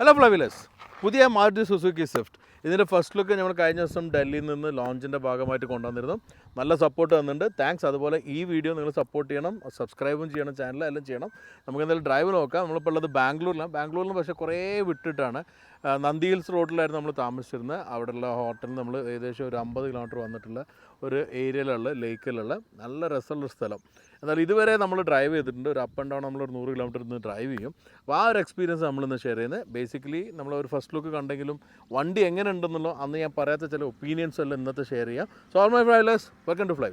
Hello ഫ്ലവിലസ് പുതിയ Maruti Suzuki Swift ഇതിന്റെ ഫസ്റ്റ് ലുക്ക് നമ്മൾ കഴിഞ്ഞ ദിവസം ഡൽഹിയിൽ നിന്ന് ലോഞ്ചിന്റെ ഭാഗമായിട്ട് കൊണ്ടുവന്നിരുന്നു. നല്ല സപ്പോർട്ട് തന്നിട്ടുണ്ട്. താങ്ക്സ് അതുപോലെ ഈ വീഡിയോ നിങ്ങൾ സപ്പോർട്ട് ചെയ്യണം. സബ്സ്ക്രൈബും ചെയ്യണം ചാനൽ എല്ലാം ചെയ്യണം. നമുക്ക് എന്തായാലും ഡ്രൈവ് നോക്കാം. നമ്മളിപ്പോൾ ഉള്ളത് ബാംഗ്ലൂരിലാണ് ബാംഗ്ലൂരിൽ നിന്ന് പക്ഷേ കുറേ വിട്ടിട്ടാണ്. നന്ദി ഹിൽസ് റോഡിലായിരുന്നു നമ്മൾ താമസിച്ചിരുന്നത്. അവിടെയുള്ള ഹോട്ടലിൽ നമ്മൾ ഏകദേശം ഒരു അമ്പത് കിലോമീറ്റർ വന്നിട്ടുള്ള ഒരു ഏരിയയിലുള്ള ലേക്കിലുള്ള നല്ല രസമുള്ള സ്ഥലം. എന്നാൽ ഇതുവരെ നമ്മൾ ഡ്രൈവ് ചെയ്തിട്ടുണ്ട്. ഒരു അപ്പ് ആൻഡ് ഡൗൺ നമ്മൾ ഒരു നൂറ് കിലോമീറ്റർ നിന്ന് ഡ്രൈവ് ചെയ്യും. അപ്പോൾ ആ ഒരു എക്സ്പീരിയൻസ് നമ്മളിന്ന് ഷെയർ ചെയ്യുന്നത്. ബേസിക്കലി നമ്മൾ ഒരു ഫസ്റ്റ് ലുക്ക് കണ്ടെങ്കിലും വണ്ടി എങ്ങനെ ഉണ്ടെന്നുള്ള അന്ന് ഞാൻ പറയാത്ത ചില ഒപ്പീനിയൻസ് എല്ലാം ഇന്നത്തെ ഷെയർ ചെയ്യാം. സോ ഓൾ മൈ ഫ്ലൈലേഴ്സ് വെൽക്കം ടു ഫ്ലൈ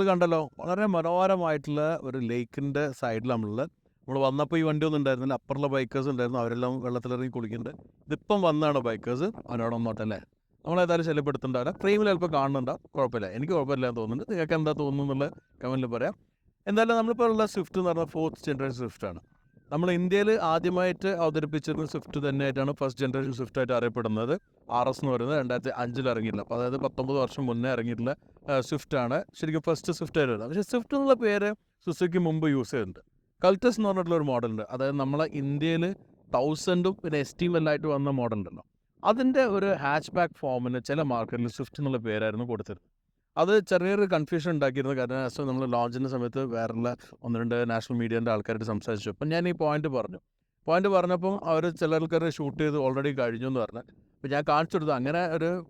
നിങ്ങൾ കണ്ടല്ലോ വളരെ മനോഹരമായിട്ടുള്ള ഒരു ലേക്കിന്റെ സൈഡിൽ നമ്മളുള്ള നമ്മൾ വന്നപ്പോൾ ഈ വണ്ടി ഒന്നും ഉണ്ടായിരുന്നില്ല അപ്പുറമുള്ള ബൈക്കേഴ്സ് ഉണ്ടായിരുന്നു. അവരെല്ലാം വെള്ളത്തിലിറങ്ങി കുളിക്കുന്നുണ്ട്. ഇതിപ്പം വന്നാണ് ബൈക്കേഴ്സ് അവനോട് ഒന്നോട്ടല്ലേ നമ്മളേതായാലും ശല്യപ്പെടുത്തുന്നുണ്ടാവില്ല ഫ്രെയിമിൽ ചിലപ്പോൾ കാണുന്നുണ്ടാവും. കുഴപ്പമില്ല. എനിക്ക് കുഴപ്പമില്ല എന്ന് തോന്നുന്നുണ്ട്. നിങ്ങൾക്ക് എന്താ തോന്നുന്നു എന്നുള്ള കമന്റിൽ പറയാം. എന്തായാലും നമ്മളിപ്പോൾ ഉള്ള സ്വിഫ്റ്റ് എന്ന് പറഞ്ഞാൽ ഫോർത്ത് ജനറേഷൻ സ്വിഫ്റ്റ് ആണ്. നമ്മൾ ഇന്ത്യയിൽ ആദ്യമായിട്ട് അവതരിപ്പിച്ചിരുന്ന സ്വിഫ്റ്റ് തന്നെയായിട്ടാണ് ഫസ്റ്റ് ജനറേഷൻ സ്വിഫ്റ്റ് ആയിട്ട് അറിയപ്പെടുന്നത്. ആർ എസ് എന്ന് പറയുന്നത് രണ്ടായിരത്തി അഞ്ചിൽ ഇറങ്ങിയില്ല അപ്പോൾ അതായത് പത്തൊമ്പത് വർഷം മുന്നേ ഇറങ്ങിയിട്ടുള്ള സ്വിഫ്റ്റ് ആണ്. ശരിക്കും ഫസ്റ്റ് സ്വിഫ്റ്റ് ആയിട്ട് പക്ഷേ സ്വിഫ്റ്റ് എന്നുള്ള പേര് സുസുക്കി മുമ്പ് യൂസ് ചെയ്തിട്ടുണ്ട്. കൾട്ടസ് എന്ന് പറഞ്ഞിട്ടുള്ള ഒരു മോഡലുണ്ട് അതായത് നമ്മളെ ഇന്ത്യയിൽ തൗസൻഡും പിന്നെ എസ് ടീം എല്ലായിട്ട് വന്ന മോഡലുണ്ടല്ലോ അതിന്റെ ഒരു ഹാച്ച് ബാക്ക് ഫോമിന് ചില മാർക്കറ്റിൽ സ്വിഫ്റ്റ് എന്നുള്ള പേരായിരുന്നു കൊടുത്തിരുന്നത്. അത് ചെറിയൊരു കൺഫ്യൂഷൻ ഉണ്ടാക്കിയിരുന്നു. കാരണം ആസ് നമ്മൾ ലോഞ്ചിന്റെ സമയത്ത് വേറെയുള്ള ഒന്ന് രണ്ട് നാഷണൽ മീഡിയന്റെ ആൾക്കാരായിട്ട് സംസാരിച്ചു. അപ്പം ഞാൻ ഈ പോയിന്റ് പറഞ്ഞു. പോയിന്റ് പറഞ്ഞപ്പം അവർ ചില ആൾക്കാർ ഷൂട്ട് ചെയ്ത് ഓൾറെഡി കഴിഞ്ഞു എന്ന് പറഞ്ഞു. അപ്പോൾ ഞാൻ കാണിച്ചു കൊടുത്തു. അങ്ങനെ ഒരു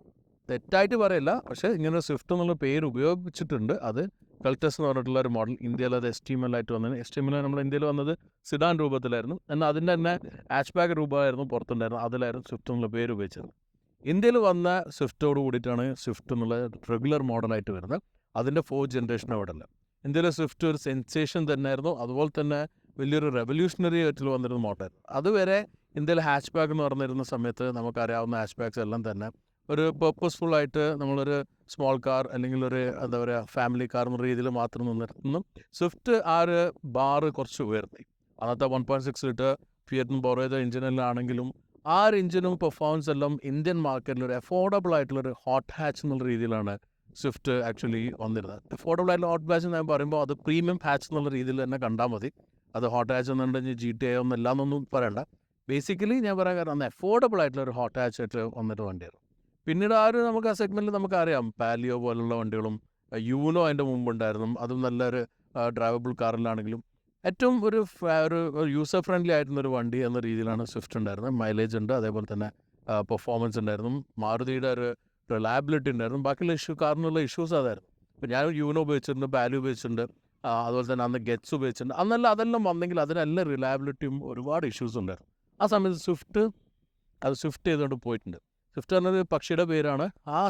തെറ്റായിട്ട് പറയില്ല. പക്ഷേ ഇങ്ങനെ സ്വിഫ്റ്റ് എന്നുള്ള പേര് ഉപയോഗിച്ചിട്ടുണ്ട്. അത് കൾട്ടസ് എന്ന് പറഞ്ഞിട്ടുള്ള ഒരു മോഡൽ ഇന്ത്യയിൽ അത് എസ് ആയിട്ട് വന്നത്. എസ് ടി നമ്മൾ ഇന്ത്യയിൽ വന്നത് സിഡാൻ രൂപത്തിലായിരുന്നു. എന്നാൽ അതിന്റെ തന്നെ ആച്ച് ബാഗ് രൂപമായിരുന്നു പുറത്തുണ്ടായിരുന്നു അതിലായിരുന്നു സ്വിഫ്റ്റ് എന്നുള്ള പേര് ഉപയോഗിച്ചത്. ഇന്ത്യയിൽ വന്ന സ്വിഫ്റ്റോട് കൂടിയിട്ടാണ് സ്വിഫ്റ്റ് എന്നുള്ള റെഗുലർ മോഡലായിട്ട് വരുന്നത്. അതിന്റെ ഫോർ ജനറേഷൻ അവിടെ അല്ല ഇന്ത്യയിലെ സ്വിഫ്റ്റ് ഒരു സെൻസേഷൻ തന്നെയായിരുന്നു. അതുപോലെ തന്നെ വലിയൊരു റെവല്യൂഷണറി ആയിട്ട് വന്നിരുന്ന മോഡലായിരുന്നു അതുവരെ ഇന്ത്യയിൽ ഹാച്ച് ബാക്ക് എന്ന് പറഞ്ഞിരുന്ന സമയത്ത് നമുക്കറിയാവുന്ന ഹാച്ച് ബാഗ്സ് എല്ലാം തന്നെ ഒരു പേർപ്പസ്ഫുൾ ആയിട്ട് നമ്മളൊരു സ്മോൾ കാർ അല്ലെങ്കിൽ ഒരു എന്താ പറയുക ഫാമിലി കാർ എന്ന രീതിയിൽ മാത്രം നിന്നിരുന്നു. സ്വിഫ്റ്റ് ആ ഒരു ബാറ് കുറച്ച് ഉയർത്തി. അന്നത്തെ വൺ പോയിന്റ് സിക്സ് ലിറ്റർ ഫിയറ്റിന് ചെയ്ത എഞ്ചിനിലാണെങ്കിലും ആ ഒരു എഞ്ചിനും പെർഫോമൻസ് എല്ലാം ഇന്ത്യൻ മാർക്കറ്റിൽ ഒരു അഫോർഡബിൾ ആയിട്ടുള്ള ഒരു ഹോട്ട് ഹാച്ച് എന്നുള്ള രീതിയിലാണ് സ്വിഫ്റ്റ് ആക്ച്വലി വന്നിരുന്നത്. അഫോർഡബിൾ ആയിട്ടുള്ള ഹോട്ട് ഹാച്ച് ഞാൻ പറയുമ്പോൾ അത് പ്രീമിയം ഹാച്ച് എന്നുള്ള രീതിയിൽ തന്നെ കണ്ടാൽ മതി. അത് ഹോട്ട് ഹാച്ച് എന്നുണ്ടെങ്കിൽ ജി ടി ഐ ഒന്നും എല്ലാന്നൊന്നും പറയണ്ട. ബേസിക്കലി ഞാൻ പറയാൻ കാരണം അന്ന് അഫോർഡബിൾ ആയിട്ടുള്ള ഒരു ഹോട്ട് ഹാച്ച് ആയിട്ട് വന്നിട്ട് വണ്ടിയായിരുന്നു പിന്നീട് ആ ഒരു നമുക്ക് ആ സെഗ്മെന്റിൽ നമുക്കറിയാം പാലിയോ പോലുള്ള വണ്ടികളും യൂനോ അതിന്റെ മുമ്പുണ്ടായിരുന്നു അതും നല്ലൊരു ഡ്രൈവബിൾ കാറിലാണെങ്കിലും ഏറ്റവും ഒരു ഒരു യൂസർ ഫ്രണ്ട്ലി ആയിട്ടുള്ള ഒരു വണ്ടി എന്ന രീതിയിലാണ് സ്വിഫ്റ്റ് ഉണ്ടായിരുന്നത്. മൈലേജ് ഉണ്ട് അതേപോലെ തന്നെ പെർഫോമൻസ് ഉണ്ടായിരുന്നു. മാരുതിയുടെ ഒരു റിലയബിലിറ്റി ഉണ്ടായിരുന്നു. ബാക്കിയുള്ള ഇഷ്യൂ കാറിനുള്ള ഇഷ്യൂസ് അതായിരുന്നു. ഇപ്പം ഞാൻ യൂനോ ഉപയോഗിച്ചിട്ടുണ്ട് ബാലു ഉപയോഗിച്ചിട്ടുണ്ട് അതുപോലെ തന്നെ അന്ന് ഗെറ്റ്സ് ഉപയോഗിച്ചിട്ടുണ്ട്. അന്നല്ല അതെല്ലാം വന്നെങ്കിൽ അതിനെല്ലാം റിലയബിലിറ്റിയും ഒരുപാട് ഇഷ്യൂസ് ഉണ്ടായിരുന്നു. ആ സമയത്ത് സ്വിഫ്റ്റ് അത് സ്വിഫ്റ്റ് ചെയ്തുകൊണ്ട് പോയിട്ടുണ്ട്. സ്വിഫ്റ്റ് പറഞ്ഞൊരു പക്ഷിയുടെ പേരാണ്. ആ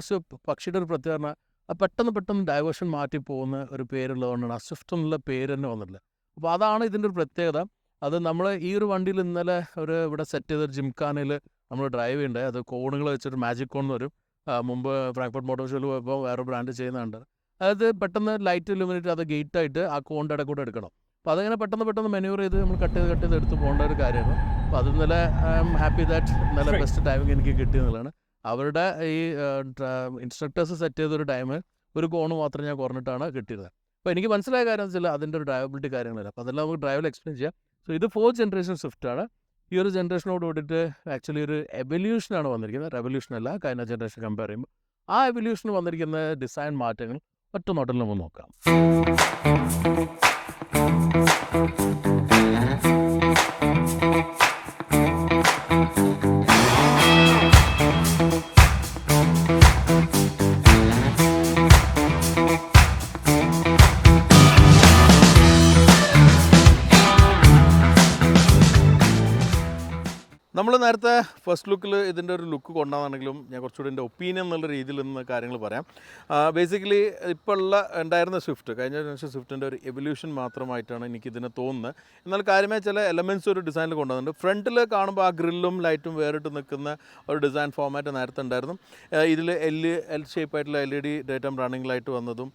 പക്ഷിയുടെ ഒരു പ്രത്യേകത പെട്ടെന്ന് പെട്ടെന്ന് ഡൈവേർഷൻ മാറ്റി പോകുന്ന ഒരു പേരുള്ളതുകൊണ്ടാണ് ആ സ്വിഫ്റ്റ് എന്നുള്ള പേര് തന്നെ വന്നിട്ടില്ല. അപ്പോൾ അതാണ് ഇതിന്റെ ഒരു പ്രത്യേകത. അത് നമ്മൾ ഈ ഒരു വണ്ടിയിൽ ഇന്നലെ ഒരു ഇവിടെ സെറ്റ് ചെയ്ത ജിംഖാനയിൽ നമ്മൾ ഡ്രൈവ് ചെയ്യണ്ടേ അത് കോണുകൾ വെച്ചിട്ട് മാജിക് കോൺ എന്ന് വരും മുമ്പ് ഫ്രാങ്ക്ഫർട്ട് മോട്ടോർ ഷോയിൽ പോയപ്പോൾ വേറെ ബ്രാൻഡ് ചെയ്യുന്നുണ്ട് അതായത് പെട്ടെന്ന് ലൈറ്റ് ഇലുമിനേറ്റ് അത് ഗേറ്റ് ആയിട്ട് ആ കോണിന്റെ ഇടയിൽ കൂടെ എടുക്കണം. അപ്പോൾ അതങ്ങനെ പെട്ടെന്ന് പെട്ടെന്ന് മെനുവർ ചെയ്ത് നമ്മൾ കട്ട് ചെയ്ത് കട്ട് ചെയ്ത് എടുത്ത് പോകേണ്ട ഒരു കാര്യമാണ് അപ്പോൾ അത് ഇന്നലെ ഐ എം ഹാപ്പി ദാറ്റ് നല്ല ബെസ്റ്റ് ടൈമിങ് എനിക്ക് കിട്ടിയെന്നുള്ളതാണ് അവരുടെ ഈ ഇൻസ്ട്രക്ടേഴ്സ് സെറ്റ് ചെയ്തൊരു ടൈം ഒരു കോണ് മാത്രം ഞാൻ കുറഞ്ഞിട്ടാണ് കിട്ടിയത് അപ്പോൾ എനിക്ക് മനസ്സിലായ കാര്യം വെച്ചാൽ അതിന്റെ ഒരു ഡ്രൈവബിലിറ്റി കാര്യങ്ങളല്ല. അപ്പോൾ അതെല്ലാം നമുക്ക് ഡ്രൈവിൽ എക്സ്പ്ലെയിൻ ചെയ്യാം. സോ ഇത് ഫോർ ജനറേഷൻ സ്വിഫ്റ്റ് ആണ്. ഈ ഒരു ജനറേഷനോട് കൂടിയിട്ട് ആക്ച്വലി ഒരു എവല്യൂഷനാണ് വന്നിരിക്കുന്നത്. റെവല്യൂഷൻ അല്ല കഴിഞ്ഞ ജനറേഷൻ കമ്പയർ ചെയ്യുമ്പോൾ ആ എവല്യൂഷന് വന്നിരിക്കുന്ന ഡിസൈൻ മാറ്റങ്ങൾ ഒറ്റ നോട്ടിൽ നമുക്ക് നോക്കാം. നമ്മൾ നേരത്തെ ഫസ്റ്റ് ലുക്കിൽ ഇതിന്റെ ഒരു ലുക്ക് കൊണ്ടാണെങ്കിലും ഞാൻ കുറച്ചുകൂടി എന്റെ ഒപ്പീനിയൻ എന്നുള്ള രീതിയിൽ നിന്ന് കാര്യങ്ങൾ പറയാം. ബേസിക്കലി ഇപ്പോൾ ഉള്ള ഉണ്ടായിരുന്ന സ്വിഫ്റ്റ് കഴിഞ്ഞ പ്രാവശ്യം സ്വിഫ്റ്റിന്റെ ഒരു എവല്യൂഷൻ മാത്രമായിട്ടാണ് എനിക്ക് ഇതിനെ തോന്നുന്നത്. എന്നാൽ കാര്യമായ ചില എലമെന്റ്സ് ഒരു ഡിസൈനിൽ കൊണ്ടുവന്നിട്ടുണ്ട്. ഫ്രണ്ടിൽ കാണുമ്പോൾ ആ ഗ്രില്ലും ലൈറ്റും വേറിട്ട് നിൽക്കുന്ന ഒരു ഡിസൈൻ ഫോമാറ്റ് നേരത്തെ ഉണ്ടായിരുന്നു. ഇതിൽ എൽ എൽ ഷേപ്പ് ആയിട്ടുള്ള L E D daytime running light വന്നതും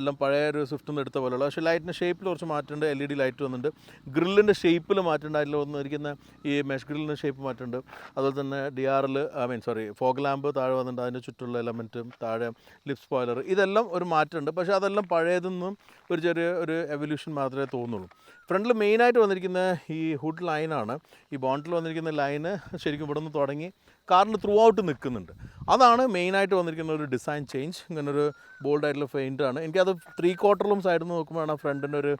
എല്ലാം പഴയ ഒരു സ്വിഫ്റ്റിൽ നിന്ന് എടുത്ത പോലെയുള്ള. പക്ഷേ ലൈറ്റിന്റെ ഷേപ്പിൽ കുറച്ച് മാറ്റുന്നുണ്ട് എൽ ഇ ഡി ലൈറ്റ് വന്നിട്ടുണ്ട്. ഗ്രില്ലിന്റെ ഷേപ്പിൽ മാറ്റമുണ്ട് അതിൽ വന്നിരിക്കുന്ന ഈ മെഷ് ഗ്രില്ലിന്റെ ഷേപ്പ് മാറ്റമുണ്ട്. അതുപോലെ തന്നെ ഡി ആറിൽ I mean sorry fog lamp താഴെ വന്നിട്ടുണ്ട്. അതിന്റെ ചുറ്റുള്ള എലമെന്റും താഴെ ലിപ് സ്പോയിലർ ഇതെല്ലാം ഒരു മാറ്റമുണ്ട്. പക്ഷേ അതെല്ലാം പഴയതൊന്നും ഒരു ചെറിയ ഒരു എവല്യൂഷൻ മാത്രമേ തോന്നുള്ളൂ. ഫ്രണ്ടിൽ മെയിനായിട്ട് വന്നിരിക്കുന്ന ഈ ഹുഡ് ലൈനാണ് ഈ ബോണ്ടിൽ വന്നിരിക്കുന്ന ലൈന് ശരിക്കും ഇവിടെ നിന്ന് തുടങ്ങി. കാറിൽ ത്രൂ ഔട്ട് നിൽക്കുന്നുണ്ട്. അതാണ് മെയിനായിട്ട് വന്നിരിക്കുന്ന ഒരു ഡിസൈൻ ചേഞ്ച് ഇങ്ങനെ ഒരു ബോൾഡ് ആയിട്ടുള്ള പെയിന്റ് ആണ്. എനിക്കത് ത്രീ ക്വാർട്ടറിലും സൈഡിൽ നിന്ന് നോക്കുമ്പോഴാണ് ആ ഫ്രണ്ടിന്റെ ഒരു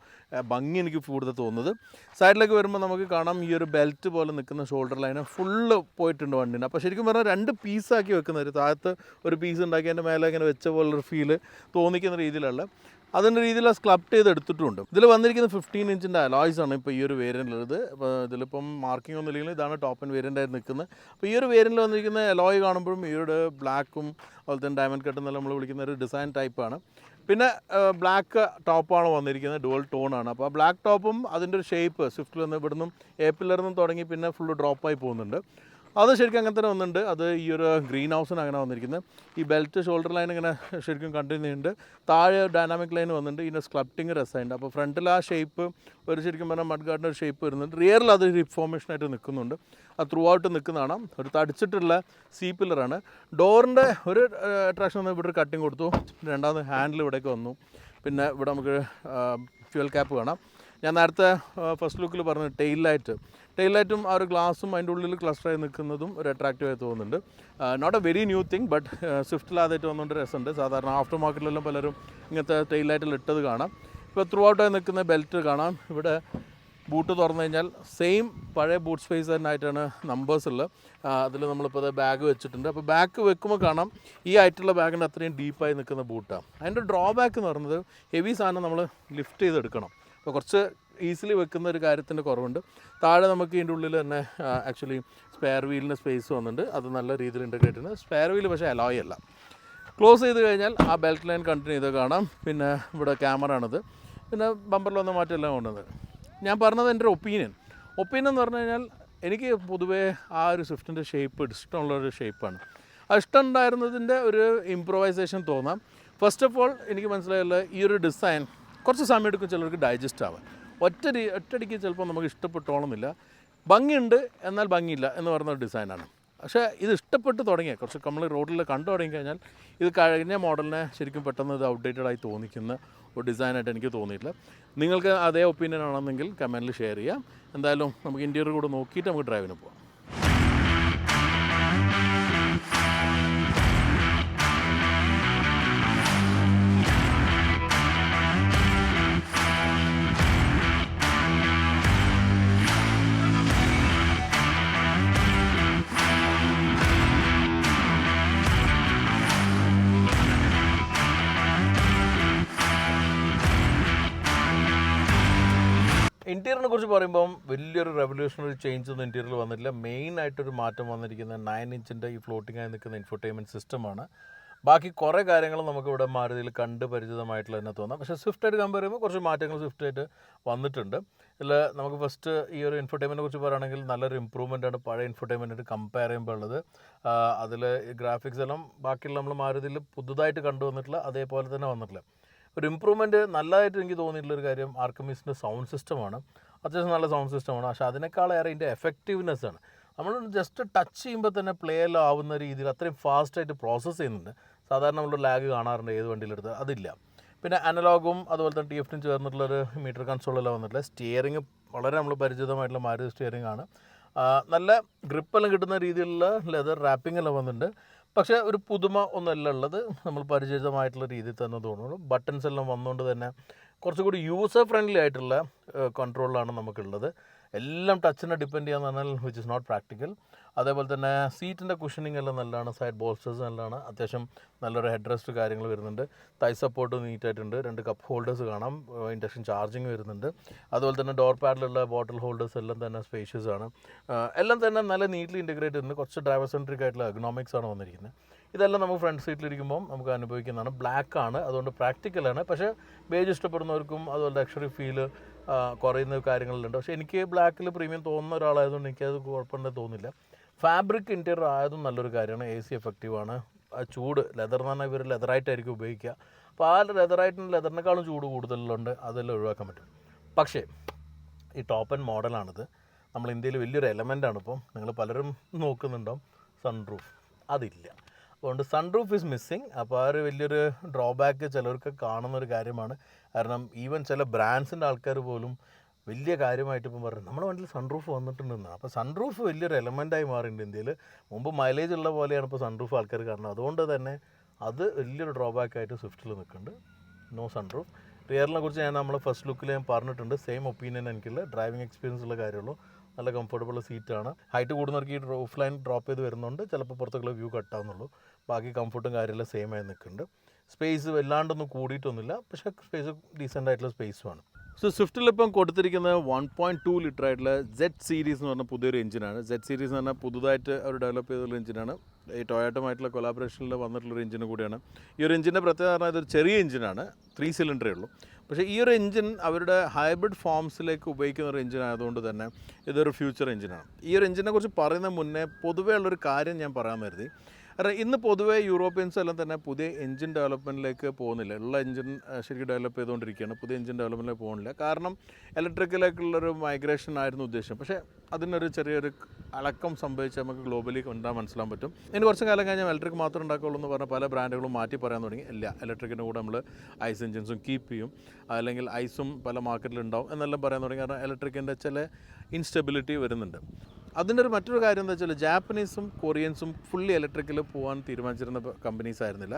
ഭംഗി എനിക്ക് കൂടുതൽ തോന്നുന്നത്. സൈഡിലേക്ക് വരുമ്പോൾ നമുക്ക് കാണാം ഈ ഒരു ബെൽറ്റ് പോലെ നിൽക്കുന്ന ഷോൾഡർ ലൈന് ഫുള്ള് പോയിട്ടുണ്ട് വണ്ടിന്. അപ്പോൾ ശരിക്കും പറഞ്ഞാൽ രണ്ട് പീസാക്കി വെക്കുന്ന ഒരു താഴത്ത് ഒരു പീസ് ഉണ്ടാക്കി അതിന്റെ മേലെ ഇങ്ങനെ വെച്ച പോലുള്ളൊരു ഫീൽ തോന്നിക്കുന്ന രീതിയിലുള്ള അതിന്റെ രീതിയിൽ സ്ക്ലപ്റ്റ് ചെയ്ത് എടുത്തിട്ടുണ്ട്. ഇതിൽ വന്നിരിക്കുന്ന ഫിഫ്റ്റീൻ ഇഞ്ചിന്റെ അലോയ്സ് ആണ് ഇപ്പോൾ ഈ ഒരു വേരിയന്റിലുള്ളത് അപ്പോൾ ഇതിലിപ്പം മാർക്കിംഗ് ഒന്നും ഇല്ലെങ്കിൽ ഇതാണ് ടോപ്പ് ആൻഡ് വേരിയന്റ് ആയിട്ട് നിൽക്കുന്നത്. അപ്പോൾ ഈ ഒരു വേരിയന്റിൽ വന്നിരിക്കുന്ന അലോയ് കാണുമ്പോഴും ഈ ഒരു ബ്ലാക്കും അതുപോലെ തന്നെ ഡയമണ്ട് കട്ട് എന്നല്ല നമ്മൾ വിളിക്കുന്ന ഒരു ഡിസൈൻ ടൈപ്പാണ് പിന്നെ ബ്ലാക്ക് ടോപ്പാണ് വന്നിരിക്കുന്നത് ഡുവൽ ടോണാണ് അപ്പോൾ ആ ബ്ലാക്ക് ടോപ്പും അതിന്റെ ഒരു ഷേപ്പ് സ്വിഫ്റ്റിൽ നിന്ന് ഇവിടുന്ന് എ പില്ലറിൽ നിന്നും തുടങ്ങി പിന്നെ ഫുള്ള് ഡ്രോപ്പായി പോകുന്നുണ്ട്. അത് ശരിക്കും അങ്ങനെ തന്നെ വന്നിട്ടുണ്ട്. അത് ഈ ഒരു ഗ്രീൻ ഹൗസിന് അങ്ങനെ വന്നിരിക്കുന്നത്. ഈ ബെൽറ്റ് ഷോൾഡർ ലൈൻ ഇങ്ങനെ ശരിക്കും കണ്ടിന്യൂ ഉണ്ട് താഴെ ഡൈനാമിക് ലൈൻ വന്നിട്ടുണ്ട്. ഇതിന്റെ സ്ക്ലപ്റ്റിംഗ് രസമുണ്ട്. അപ്പോൾ ഫ്രണ്ടിൽ ആ ഷേപ്പ് ഒരു ശരിക്കും പറഞ്ഞാൽ മഡ് ഗാർഡിന്റെ ഒരു ഷേപ്പ് വരുന്നുണ്ട്. റിയറിൽ അത് ഹിപ്പ് ഫോർമേഷനായിട്ട് നിൽക്കുന്നുണ്ട്. അത് ത്രൂ ഔട്ട് നിൽക്കുന്നതാണ്. ഒരു തടിച്ചിട്ടുള്ള സീ പില്ലറാണ് ഡോറിന്റെ ഒരു അട്രാക്ഷൻ വന്ന്. ഇവിടെ ഒരു കട്ടിങ് കൊടുത്തു. രണ്ടാമത് ഹാൻഡിൽ ഇവിടേക്ക് വന്നു. പിന്നെ ഇവിടെ നമുക്ക് ഫ്യൂൽ ക്യാപ്പ് കാണാം. ഞാൻ നേരത്തെ ഫസ്റ്റ് ലുക്കിൽ പറഞ്ഞ ടെയിൽ ലൈറ്റ് ടെയിൽ ലൈറ്റും ആ ഒരു ഗ്ലാസും അതിന്റെ ഉള്ളിൽ ക്ലസ്റ്ററായി നിൽക്കുന്നതും ഒരു അട്രാക്റ്റീവായി തോന്നുന്നുണ്ട്. Not a very new thing but സ്വിഫ്റ്റിൽ ആദ്യമായിട്ട് വന്നുകൊണ്ട് രസമുണ്ട് സാധാരണ ആഫ്റ്റർ മാർക്കറ്റിലെല്ലാം പലരും ഇങ്ങനത്തെ ടെയിൽ ലൈറ്റിൽ ഇട്ടത് കാണാം. ഇപ്പോൾ ത്രൂ ഔട്ടായി നിൽക്കുന്ന ബെൽറ്റ് കാണാം. ഇവിടെ ബൂട്ട് തുറന്നു കഴിഞ്ഞാൽ സെയിം പഴയ ബൂട്ട് സ്പേസ് തന്നെ ആയിട്ടാണ് നമ്പേഴ്സ് ഉള്ളത്. അതിൽ നമ്മളിപ്പോൾ ബാഗ് വെച്ചിട്ടുണ്ട്. അപ്പോൾ ബാഗ് വെക്കുമ്പോൾ കാണാം ഈ ആയിട്ടുള്ള ബാഗിന്റെ അത്രയും ഡീപ്പായി നിൽക്കുന്ന ബൂട്ടാണ് അതിന്റെ ഡ്രോബാക്ക് എന്ന് പറയുന്നത് ഹെവി സാധനം നമ്മൾ ലിഫ്റ്റ് ചെയ്തെടുക്കണം. അപ്പോൾ കുറച്ച് ഈസിലി വെക്കുന്ന ഒരു കാര്യത്തിന്റെ കുറവുണ്ട്. താഴെ നമുക്ക് ഇതിന്റെ ഉള്ളിൽ തന്നെ ആക്ച്വലി സ്പെയർ വീലിന് സ്പേസ് വന്നിട്ടുണ്ട്. അത് നല്ല രീതിയിൽ ഇന്റഗ്രേറ്റ് ചെയ്യുന്നത് സ്പെയർ വീൽ പക്ഷേ അലോയ് അല്ല. ക്ലോസ് ചെയ്ത് കഴിഞ്ഞാൽ ആ ബെൽറ്റ് ലൈൻ കണ്ടിന്യൂ ചെയ്ത് കാണാം. പിന്നെ ഇവിടെ ക്യാമറ ആണിത്. പിന്നെ ബമ്പറിൽ വന്ന മാറ്റമെല്ലാം കൊണ്ടുവന്നത്. ഞാൻ പറഞ്ഞത് എന്റെ ഒരു ഒപ്പീനിയൻ ഒപ്പീനിയൻ എന്ന് പറഞ്ഞു കഴിഞ്ഞാൽ എനിക്ക് പൊതുവേ ആ ഒരു സ്വിഫ്റ്റിന്റെ ഷേപ്പ് ഇഷ്ടമുള്ള ഒരു ഷേപ്പാണ് ആ ഇഷ്ടം ഉണ്ടായിരുന്നതിന്റെ ഒരു ഇമ്പ്രൂവൈസേഷൻ തോന്നാം. ഫസ്റ്റ് ഓഫ് ഓൾ എനിക്ക് മനസ്സിലായുള്ള ഈ ഒരു ഡിസൈൻ കുറച്ച് സമയം എടുക്കും ചിലർക്ക് ഡൈജസ്റ്റ് ആവാൻ. ഒറ്റ ഒറ്റടിക്ക് ചിലപ്പോൾ നമുക്ക് ഇഷ്ടപ്പെട്ടോണമെന്നില്ല ഭംഗിയുണ്ട് എന്നാൽ ഭംഗിയില്ല എന്ന് പറയുന്ന ഒരു ഡിസൈനാണ് പക്ഷേ ഇത് ഇഷ്ടപ്പെട്ട് തുടങ്ങിയ കുറച്ച് നമ്മൾ റോഡിൽ കണ്ടു തുടങ്ങിക്കഴിഞ്ഞാൽ ഇത് കഴിഞ്ഞ മോഡലിനെ ശരിക്കും പെട്ടെന്ന് ഇത് ഔട്ട്ഡേറ്റഡ് ആയി തോന്നിക്കുന്ന ഒരു ഡിസൈനായിട്ട് എനിക്ക് തോന്നിയിട്ടില്ല. നിങ്ങൾക്ക് അതേ ഒപ്പീനിയൻ ആണെന്നെങ്കിൽ കമന്റിൽ ഷെയർ ചെയ്യാം. എന്തായാലും നമുക്ക് ഇന്റീരിയർ കൂടെ നോക്കിയിട്ട് നമുക്ക് ഡ്രൈവിന് പോകാം ഇന്റീരിയറിനെ കുറിച്ച് പറയുമ്പം വലിയൊരു റെവല്യൂഷണറി ചേഞ്ച് ഒന്നും ഇന്റീരിയറിൽ വന്നിട്ടില്ല. മെയിൻ ആയിട്ടൊരു മാറ്റം വന്നിരിക്കുന്ന നയൻ ഇഞ്ചിന്റെ ഈ ഫ്ലോട്ടിംഗ് ആയി നിൽക്കുന്ന ഇൻഫർടൈൻമെന്റ് സിസ്റ്റമാണ് ബാക്കി കുറേ കാര്യങ്ങൾ നമുക്കിവിടെ മാരുതിയിൽ കണ്ട് പരിചിതമായിട്ടുള്ള തന്നെ തോന്നാം. പക്ഷേ സ്വിഫ്റ്റായിട്ട് കമ്പയർ ചെയ്യുമ്പോൾ കുറച്ച് മാറ്റങ്ങൾ സ്വിഫ്റ്റായിട്ട് വന്നിട്ടുണ്ട്. ഇതിൽ നമുക്ക് ഫസ്റ്റ് ഈ ഒരു ഇൻഫർടൈൻമെന്റിനെ കുറിച്ച് പറയുകയാണെങ്കിൽ നല്ലൊരു ഇമ്പ്രൂവ്മെന്റ് ആണ് പഴയ ഇൻഫർടൈൻമെന്റ് കമ്പയർ ചെയ്യുമ്പോൾ ഉള്ളത്. അതിൽ ഗ്രാഫിക്സ് എല്ലാം ബാക്കിയുള്ള നമ്മൾ മാരുതിയിൽ പുതുതായിട്ട് കണ്ടുവന്നിട്ടുള്ള അതേപോലെ തന്നെ വന്നിട്ടില്ല. ഒരു ഇമ്പ്രൂവ്മെന്റ് നല്ലതായിട്ട് എനിക്ക് തോന്നിയിട്ടുള്ള ഒരു കാര്യം ആർക്കമിസിന്റെ സൗണ്ട് സിസ്റ്റമാണ് അത്യാവശ്യം നല്ല സൗണ്ട് സിസ്റ്റമാണ് പക്ഷേ അതിനേക്കാളേറെ ഇതിന്റെ എഫക്റ്റീവ്നെസ് ആണ്. നമ്മൾ ജസ്റ്റ് ടച്ച് ചെയ്യുമ്പോൾ തന്നെ പ്ലേ എല്ലാം ആവുന്ന രീതിയിൽ അത്രയും ഫാസ്റ്റായിട്ട് പ്രോസസ്സ് ചെയ്യുന്നുണ്ട്. സാധാരണ നമ്മൾ ലാഗ് കാണാറുണ്ട് ഏത് വണ്ടിയിലെടുത്ത്. അതില്ല. പിന്നെ അനലോഗും അതുപോലെ തന്നെ ടി എഫിനും ചേർന്നിട്ടുള്ളൊരു മീറ്റർ കൺസോളെല്ലാം വന്നിട്ടില്ല. സ്റ്റിയറിംഗ് വളരെ നമ്മൾ പരിചിതമായിട്ടുള്ള മാരുതി സ്റ്റിയറിംഗ് ആണ്. നല്ല ഗ്രിപ്പെല്ലാം കിട്ടുന്ന രീതിയിലുള്ള ലെതർ റാപ്പിംഗ് എല്ലാം വന്നിട്ടുണ്ട്. പക്ഷേ ഒരു പുതുമ ഒന്നല്ല ഉള്ളത്. നമ്മൾ പരിചിതമായിട്ടുള്ള രീതിയിൽ തന്നെ തോന്നുള്ളൂ ബട്ടൺസ് എല്ലാം വന്നുകൊണ്ട് തന്നെ കുറച്ചുകൂടി യൂസർ ഫ്രണ്ട്ലി ആയിട്ടുള്ള കൺട്രോളിലാണ് നമുക്കുള്ളത്. എല്ലാം ടച്ചിനെ ഡിപ്പെൻഡ് ചെയ്യാന്ന് പറഞ്ഞാൽ വിച്ച് ഇസ് നോട്ട് പ്രാക്ടിക്കൽ അതേപോലെ തന്നെ സീറ്റിന്റെ കുഷനിങ് എല്ലാം നല്ലതാണ് സൈഡ് ബോൾസ്റ്റേഴ്സ് നല്ലതാണ്. അത്യാവശ്യം നല്ലൊരു ഹെഡ് റെസ്റ്റ് കാര്യങ്ങൾ വരുന്നുണ്ട്. തൈ സപ്പോർട്ട് നീറ്റായിട്ടുണ്ട് രണ്ട് കപ്പ് ഹോൾഡേഴ്സ് കാണാം. ഇൻഡക്ഷൻ ചാർജിങ് വരുന്നുണ്ട്. അതുപോലെ തന്നെ ഡോർ പാഡിലുള്ള ബോട്ടിൽ ഹോൾഡേഴ്സ് എല്ലാം തന്നെ സ്പേഷ്യസ് ആണ്. എല്ലാം തന്നെ നല്ല നീറ്റ്ലി ഇന്റഗ്രേറ്റ് ഉണ്ട്. കുറച്ച് ഡ്രൈവർ സെൻട്രിക് ആയിട്ടുള്ള എക്കണോമിക്സ് ആണ് വന്നിരിക്കുന്നത്. ഇതെല്ലാം നമുക്ക് ഫ്രണ്ട് സീറ്റിലിരിക്കുമ്പോൾ നമുക്ക് അനുഭവിക്കുന്നതാണ്. ബ്ലാക്ക് ആണ്. അതുകൊണ്ട് പ്രാക്ടിക്കലാണ് പക്ഷേ ബേജ് ഇഷ്ടപ്പെടുന്നവർക്കും അതുപോലെ ലക്ഷറി ഫീൽ കുറയുന്ന കാര്യങ്ങളുണ്ട് പക്ഷേ എനിക്ക് ബ്ലാക്കിൽ പ്രീമിയം തോന്നുന്ന ഒരാളായതുകൊണ്ട് എനിക്കത് കുഴപ്പമുണ്ടെന്ന് തോന്നില്ല ഫാബ്രിക് ഇന്റീരിയർ ആയതും നല്ലൊരു കാര്യമാണ്. എ സി എഫക്റ്റീവാണ് ആ ചൂട് ലെതർ എന്ന് പറഞ്ഞാൽ ഇവർ ലെതറായിട്ടായിരിക്കും ഉപയോഗിക്കുക. അപ്പോൾ ആ ലെതറായിട്ടും ലെതറിനേക്കാളും ചൂട് കൂടുതലുണ്ട്. അതെല്ലാം ഒഴിവാക്കാൻ പറ്റും. പക്ഷേ ഈ ടോപ്പ് ആൻഡ് മോഡലാണിത് നമ്മൾ ഇന്ത്യയിൽ വലിയൊരു എലമെന്റാണ് ഇപ്പം. നിങ്ങൾ പലരും നോക്കുന്നുണ്ടാവും. സൺറൂഫ് അതില്ല. അതുകൊണ്ട് സൺറൂഫ് ഈസ് മിസ്സിങ് അപ്പോൾ ആ ഒരു വലിയൊരു ഡ്രോബാക്ക് ചിലർക്ക് കാണുന്ന ഒരു കാര്യമാണ്. കാരണം ഈവൻ ചില ബ്രാൻഡ്സിന്റെ ആൾക്കാർ പോലും വലിയ കാര്യമായിട്ട് ഇപ്പം പറഞ്ഞു നമ്മുടെ വണ്ടിയിൽ സൺറൂഫ് വന്നിട്ടുണ്ടെന്ന്. അപ്പോൾ സൺറൂഫ് വലിയൊരു എലമെന്റായി മാറിയിട്ടുണ്ട് ഇന്ത്യയിൽ. മുമ്പ് മൈലേജ് ഉള്ള പോലെയാണ് ഇപ്പോൾ സൺറൂഫ് ആൾക്കാർ കാരണം അതുകൊണ്ട് തന്നെ അത് വലിയൊരു ഡ്രോബാക്ക് ആയിട്ട് സ്വിഫ്റ്റിൽ നിൽക്കുന്നുണ്ട്. നോ സൺറൂഫ് റിയറിനെ കുറിച്ച് ഞാൻ നമ്മൾ ഫസ്റ്റ് ലുക്കിൽ ഞാൻ പറഞ്ഞിട്ടുണ്ട്. സെയിം ഒപ്പീനിയൻ എനിക്കുള്ള ഡ്രൈവിംഗ് എക്സ്പീരിയൻസ് ഉള്ള കാര്യമുള്ളൂ. നല്ല കംഫർട്ടബിൾ സീറ്റാണ് ഹൈറ്റ് കൂടുന്നവർക്ക് ഈ ഓഫ് ലൈൻ ഡ്രോപ്പ് ചെയ്ത് വരുന്നുണ്ട്. ചിലപ്പോൾ പുറത്തേക്കുള്ള വ്യൂ കട്ടാവുന്നുള്ളൂ ബാക്കി കംഫർട്ടും കാര്യമെല്ലാം സെയിം ആയി നിൽക്കുന്നുണ്ട്. സ്പേസ് വല്ലാണ്ടൊന്നും കൂടിയിട്ടൊന്നുമില്ല. പക്ഷേ സ്പേസ് ഡീസന്റ് ആയിട്ടുള്ള സ്പേസുമാണ് സോ സ്വിഫ്റ്റിൽ ഇപ്പം കൊടുത്തിരിക്കുന്നത് വൺ പോയിന്റ് ടു ലിറ്റർ ആയിട്ടുള്ള ജെറ്റ് സീരീസ് എന്ന് പറഞ്ഞ പുതിയൊരു എഞ്ചിനാണ് ജെറ്റ് സീരീസ് എന്ന് പറഞ്ഞാൽ പുതുതായിട്ട് അവർ ഡെവലപ്പ് ചെയ്തിട്ടുള്ള എഞ്ചിനാണ് ഈ ടൊയാറ്റോമായിട്ടുള്ള കൊലാബറേഷനിൽ വന്നിട്ടുള്ളൊരു എഞ്ചിന് കൂടിയാണ്. ഈ ഒരു എഞ്ചിന്റെ പ്രത്യേകത പറഞ്ഞാൽ ഇതൊരു ചെറിയ എഞ്ചിനാണ് ത്രീ സിലിണ്ടറേ ഉള്ളൂ. പക്ഷേ ഈ ഒരു എഞ്ചിൻ അവരുടെ ഹൈബ്രിഡ് ഫോംസിലേക്ക് ഉപയോഗിക്കുന്ന ഒരു എഞ്ചിൻ ആയതുകൊണ്ട് തന്നെ ഇതൊരു ഫ്യൂച്ചർ എഞ്ചിനാണ് ഈ ഒരു എഞ്ചിനെ കുറിച്ച് പറയുന്ന മുന്നേ പൊതുവേ ഉള്ളൊരു കാര്യം ഞാൻ പറയാൻ കരുതി ഇന്ന് പൊതുവേ യൂറോപ്യൻസ് എല്ലാം തന്നെ പുതിയ എഞ്ചിൻ ഡെവലപ്മെന്റിലേക്ക് പോകുന്നില്ല. ഉള്ള എഞ്ചിൻ ശരിക്കും ഡെവലപ്പ് ചെയ്തുകൊണ്ടിരിക്കുകയാണ്. പുതിയ എഞ്ചിൻ ഡെവലപ്മെന്റിലേക്ക് പോകുന്നില്ല. കാരണം ഇലക്ട്രിക്കലേക്കുള്ളൊരു മൈഗ്രേഷൻ ആയിരുന്നു ഉദ്ദേശം. പക്ഷേ അതിനൊരു ചെറിയൊരു അളക്കം സംഭവിച്ച് നമുക്ക് ഗ്ലോബലി കണ്ടാൽ മനസ്സിലാൻ പറ്റും. ഇനി കുറച്ച് കാലം കഴിഞ്ഞാൽ ഇലക്ട്രിക് മാത്രം ഉണ്ടാക്കുകയുള്ളൂ എന്ന് പറഞ്ഞ പല ബ്രാൻഡുകളും മാറ്റി പറയാൻ തുടങ്ങി. ഇല്ല ഇലക്ട്രിക്കിന്റെ കൂടെ നമ്മൾ ഐസ് എഞ്ചിൻസും കീപ്പ് ചെയ്യും. അല്ലെങ്കിൽ ഐസും പല മാർക്കറ്റിലുണ്ടാവും എന്നെല്ലാം പറയാൻ തുടങ്ങി. കാരണം ഇലക്ട്രിക്കിന്റെ ചില ഇൻസ്റ്റെബിലിറ്റി വരുന്നുണ്ട്. അതിന്റെ ഒരു മറ്റൊരു കാര്യം എന്താ വെച്ചാൽ ജാപ്പനീസും കൊറിയൻസും ഫുള്ളി ഇലക്ട്രിക്കിൽ പോകാൻ തീരുമാനിച്ചിരുന്ന കമ്പനീസ് ആയിരുന്നില്ല.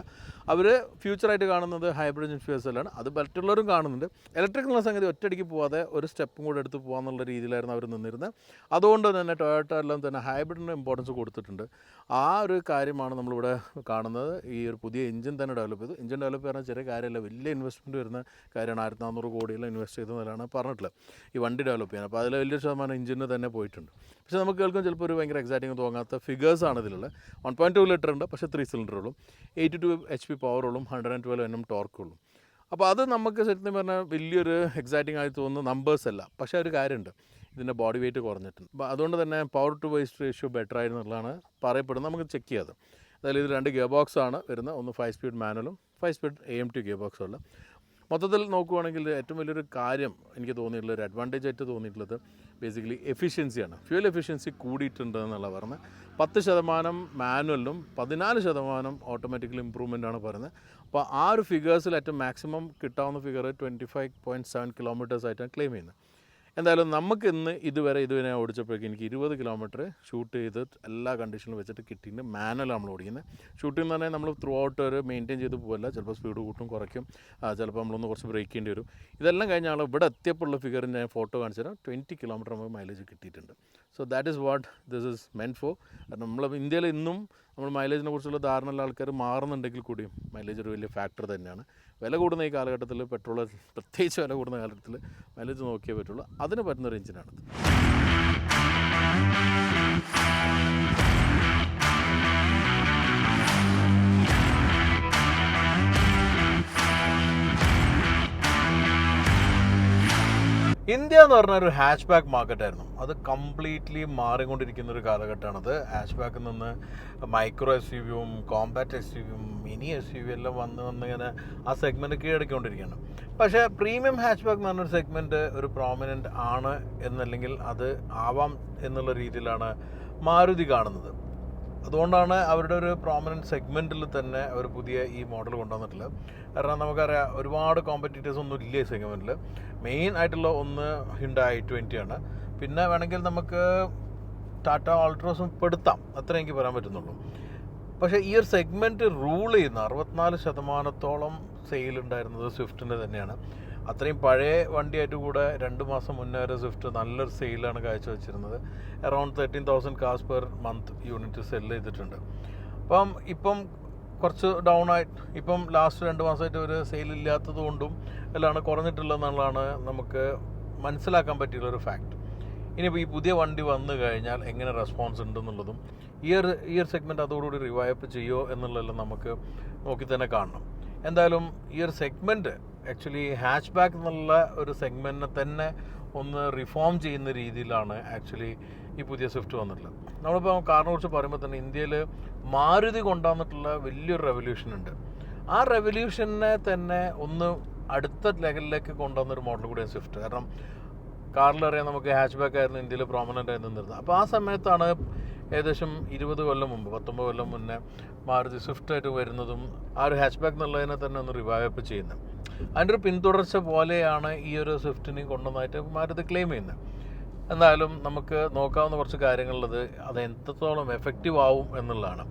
അവർ ഫ്യൂച്ചറായിട്ട് കാണുന്നത് ഹൈബ്രിഡ് ഫ്യൂസലാണ് അത് മറ്റുള്ളവരും കാണുന്നുണ്ട്. ഇലക്ട്രിക് എന്നുള്ള സംഗതി ഒറ്റയടിക്ക് പോകാതെ ഒരു സ്റ്റെപ്പും കൂടെ എടുത്ത് പോകാന്നുള്ള രീതിയിലായിരുന്നു അവർ നിന്നിരുന്നത്. അതുകൊണ്ട് തന്നെ ടൊയോട്ട എല്ലാം തന്നെ ഹൈബ്രിഡിന് ഇമ്പോർട്ടൻസ് കൊടുത്തിട്ടുണ്ട്. ആ ഒരു കാര്യമാണ് നമ്മളിവിടെ കാണുന്നത്. ഈ ഒരു പുതിയ എഞ്ചിൻ തന്നെ ഡെവലപ്പ് ചെയ്തു. എഞ്ചിൻ ഡെവലപ്പ് ചെയ്യുന്ന ചെറിയ കാര്യമല്ല. വലിയ ഇൻവെസ്റ്റ്മെന്റ് വരുന്ന കാര്യമാണ്. ആയിരത്തി നാനൂറ് കോടിയെല്ലാം ഇൻവെസ്റ്റ് ചെയ്തതെന്നാണ് പറഞ്ഞിട്ടുള്ളത്. ഈ വണ്ടി ഡെവലപ്പ് ചെയ്യാൻ. അപ്പോൾ അതിൽ വലിയൊരു ശതമാനം എഞ്ചിന് തന്നെ പോയിട്ടുണ്ട്. പക്ഷേ നമുക്ക് കേൾക്കും ചിലപ്പോൾ ഒരു ഭയങ്കര എക്സൈറ്റിംഗ് തോന്നാത്ത ഫിഗേഴ്സാണ് ഇതിലുള്ള വൺ പോയിന്റ് ടു ലിറ്റർ ഉണ്ട് പക്ഷേ ത്രീ സിലിണ്ടറുകളും eighty two H P പവറുകളും hundred and twelve N M ടോർക്കുള്ളൂ അപ്പോൾ അത് നമുക്ക് ശരിക്കും പറഞ്ഞാൽ വലിയൊരു എക്സൈറ്റിംഗ് ആയി തോന്നുന്ന നമ്പേഴ്സ് അല്ല. പക്ഷേ ഒരു കാര്യമുണ്ട് ഇതിന്റെ ബോഡി വെയിറ്റ് കുറഞ്ഞിട്ടുണ്ട്. അപ്പോൾ അതുകൊണ്ട് തന്നെ power to waste ratio better ആയിരുന്നുള്ളതാണ് പറയപ്പെടുന്നത്. നമുക്ക് ചെക്ക് ചെയ്യാതെ അതായത് ഇത് രണ്ട് ഗിയർ ബോക്സാണ് വരുന്നത്. ഒന്ന് five speed മാനുവലും five speed A M T gear ബോക്സും ഉള്ള. മൊത്തത്തിൽ നോക്കുകയാണെങ്കിൽ ഏറ്റവും വലിയൊരു കാര്യം എനിക്ക് തോന്നിയിട്ടുള്ള ഒരു അഡ്വാന്റേജ് ആയിട്ട് തോന്നിയിട്ടുള്ളത് ബേസിക്കലി എഫിഷ്യൻസിയാണ് ഫ്യൂൽ എഫിഷ്യൻസി കൂടിയിട്ടുണ്ട് എന്നുള്ള പറഞ്ഞത് പത്ത് ശതമാനം മാനുവലിലും പതിനാല് ശതമാനം ഓട്ടോമാറ്റിക്കൽ ഇമ്പ്രൂവ്മെന്റ് ആണ് പറയുന്നത്. അപ്പോൾ ആ ഒരു ഫിഗേഴ്സിൽ ഏറ്റവും മാക്സിമം കിട്ടാവുന്ന figure twenty five point seven kilometres ആയിട്ടാണ് ക്ലെയിം ചെയ്യുന്നത്. എന്തായാലും നമുക്ക് ഇന്ന് ഇതുവരെ ഇതുവരെ ഓടിച്ചപ്പോഴേക്കും എനിക്ക് ഇരുപത് കിലോമീറ്റർ ഷൂട്ട് ചെയ്ത് എല്ലാ കണ്ടീഷനിലും വെച്ചിട്ട് കിട്ടിയിട്ട് മാനുവൽ നമ്മൾ ഓടിക്കുന്നത് ഷൂട്ടിംഗ് എന്ന് പറഞ്ഞാൽ നമ്മൾ ത്രൂ ഔട്ട് ഒരു മെയിന്റെയിൻ ചെയ്ത് പോകല്ല ചിലപ്പോൾ സ്പീഡ് കൂട്ടും കുറയ്ക്കും. ചിലപ്പോൾ നമ്മളൊന്ന് കുറച്ച് ബ്രേക്ക് ചെയ്യേണ്ടി വരും. ഇതെല്ലാം കഴിഞ്ഞാൽ ഇവിടെ എത്തിയപ്പോഴുള്ള ഫിഗറിന്റെ ഞാൻ ഫോട്ടോ കാണിച്ചു തരാം. ട്വന്റി കിലോമീറ്റർ നമുക്ക് മൈലേജ് കിട്ടിയിട്ടുണ്ട്. So that is what this is meant for നമ്മൾ ഇന്ത്യയിൽ ഇന്നും നമ്മൾ മൈലേജിനെ കുറിച്ചുള്ള ധാരണ ഉള്ള ആൾക്കാർ മാറുന്നുണ്ടെങ്കിൽ കൂടിയും മൈലേജ് ഒരു വലിയ ഫാക്ടർ തന്നെയാണ്. വില കൂടുന്ന ഈ കാലഘട്ടത്തിൽ പെട്രോൾ പ്രത്യേകിച്ച് വില കൂടുന്ന കാലഘട്ടത്തിൽ മൈലേജ് നോക്കിയേ പറ്റുള്ളൂ. അതിന് പറ്റുന്ന ഒരു എഞ്ചിനാണ് ഇന്ത്യ എന്ന് പറഞ്ഞ ഒരു ഹാച്ച് ബാക്ക് മാർക്കറ്റ് ആയിരുന്നു. അത് കംപ്ലീറ്റ്ലി മാറിക്കൊണ്ടിരിക്കുന്ന ഒരു കാലഘട്ടമാണത്. ഹാച്ച് ബാക്കിൽ നിന്ന് മൈക്രോ എസ് യു വിയും കോമ്പാക്ട് എസ് യു വിയും മിനി എസ് യു വി എല്ലാം വന്ന് വന്ന് ഇങ്ങനെ ആ സെഗ്മെന്റ് കീഴടക്കിക്കൊണ്ടിരിക്കുകയാണ്. പക്ഷേ പ്രീമിയം ഹാച്ച് ബാക്ക് എന്ന് പറഞ്ഞൊരു സെഗ്മെന്റ് ഒരു പ്രോമിനന്റ് ആണ് എന്നല്ലെങ്കിൽ അത് ആവാം എന്നുള്ള രീതിയിലാണ് മാരുതി കാണുന്നത്. അതുകൊണ്ടാണ് അവരുടെ ഒരു പ്രോമിനന്റ് സെഗ്മെന്റിൽ തന്നെ അവർ പുതിയ ഈ മോഡൽ കൊണ്ടുവന്നിട്ടുള്ളത്. കാരണം നമുക്കറിയാം ഒരുപാട് കോമ്പറ്റീറ്റേഴ്സ് ഒന്നും ഇല്ല ഈ സെഗ്മെന്റിൽ മെയിൻ ആയിട്ടുള്ള ഒന്ന് ഹിണ്ട ഐ ട്വന്റിയാണ് പിന്നെ വേണമെങ്കിൽ നമുക്ക് ടാറ്റ ആൾട്രോസും പെടുത്താം. അത്ര എനിക്ക് പറയാൻ പറ്റുന്നുള്ളൂ. പക്ഷേ ഈ ഒരു സെഗ്മെന്റ് റൂൾ ചെയ്യുന്ന അറുപത്തിനാല് ശതമാനത്തോളം സെയിൽ ഉണ്ടായിരുന്നത് സ്വിഫ്റ്റിന്റെ തന്നെയാണ്. അത്രയും പഴയ വണ്ടിയായിട്ട് കൂടെ രണ്ട് മാസം മുന്നേ വരെ സ്വിഫ്റ്റ് നല്ലൊരു സെയിലാണ് കാഴ്ചവെച്ചിരുന്നത്. Around thirteen thousand cars per month unit sell ചെയ്തിട്ടുണ്ട്. അപ്പം ഇപ്പം കുറച്ച് ഡൗൺ ആയിട്ട് ഇപ്പം ലാസ്റ്റ് രണ്ട് മാസമായിട്ട് ഒരു സെയിൽ ഇല്ലാത്തത് കൊണ്ടും എല്ലാം കുറഞ്ഞിട്ടുള്ളതെന്നുള്ളതാണ് നമുക്ക് മനസ്സിലാക്കാൻ പറ്റിയുള്ള ഒരു ഫാക്ട് ഇനിയിപ്പോൾ ഈ പുതിയ വണ്ടി വന്നു കഴിഞ്ഞാൽ എങ്ങനെ റെസ്പോൺസ് ഉണ്ടെന്നുള്ളതും ഈ ഒരു ഈ ഒരു സെഗ്മെന്റ് അതോടുകൂടി റിവൈപ്പ് ചെയ്യുമോ എന്നുള്ളതെല്ലാം നമുക്ക് നോക്കി തന്നെ കാണണം. എന്തായാലും ഈ ഒരു സെഗ്മെന്റ് ആക്ച്വലി ഹാച്ച് ബാക്ക് എന്നുള്ള ഒരു സെഗ്മെന്റിനെ തന്നെ ഒന്ന് റിഫോം ചെയ്യുന്ന രീതിയിലാണ് ആക്ച്വലി ഈ പുതിയ സ്വിഫ്റ്റ് വന്നിട്ടുള്ളത്. നമ്മളിപ്പോൾ കാറിനെ കുറിച്ച് പറയുമ്പോൾ തന്നെ ഇന്ത്യയിൽ മാരുതി കൊണ്ടുവന്നിട്ടുള്ള വലിയൊരു റെവല്യൂഷൻ ഉണ്ട്. ആ റെവല്യൂഷനെ തന്നെ ഒന്ന് അടുത്ത ലെവലിലേക്ക് കൊണ്ടുവന്നൊരു മോഡൽ കൂടിയാണ് സ്വിഫ്റ്റ് കാരണം കാറിലറിയാം നമുക്ക് ഹാച്ച് ബാക്ക് ആയിരുന്നു ഇന്ത്യയിൽ പ്രോമനന്റ് ആയി നിന്നിരുന്നത് അപ്പോൾ ആ സമയത്താണ് ഏകദേശം ഇരുപത് കൊല്ലം മുമ്പ് പത്തൊമ്പത് കൊല്ലം മുന്നേ മാരുതി സ്വിഫ്റ്റ് ആയിട്ട് വരുന്നതും ആ ഒരു ഹാച്ച് ബാക്ക് എന്നുള്ളതിനെ തന്നെ ഒന്ന് റിവൈവപ്പ് ചെയ്യുന്നത് അതിന്റെ ഒരു പിന്തുടർച്ച പോലെയാണ് ഈ ഒരു സ്വിഫ്റ്റിനെ കൊണ്ടുവന്നായിട്ട് മാരുതി ക്ലെയിം ചെയ്യുന്നത് എന്നാലും നമുക്ക് നോക്കാവുന്ന കുറച്ച് കാര്യങ്ങളുള്ളത് അത് എത്രത്തോളം എഫക്റ്റീവ് ആവും എന്നുള്ളതാണ്.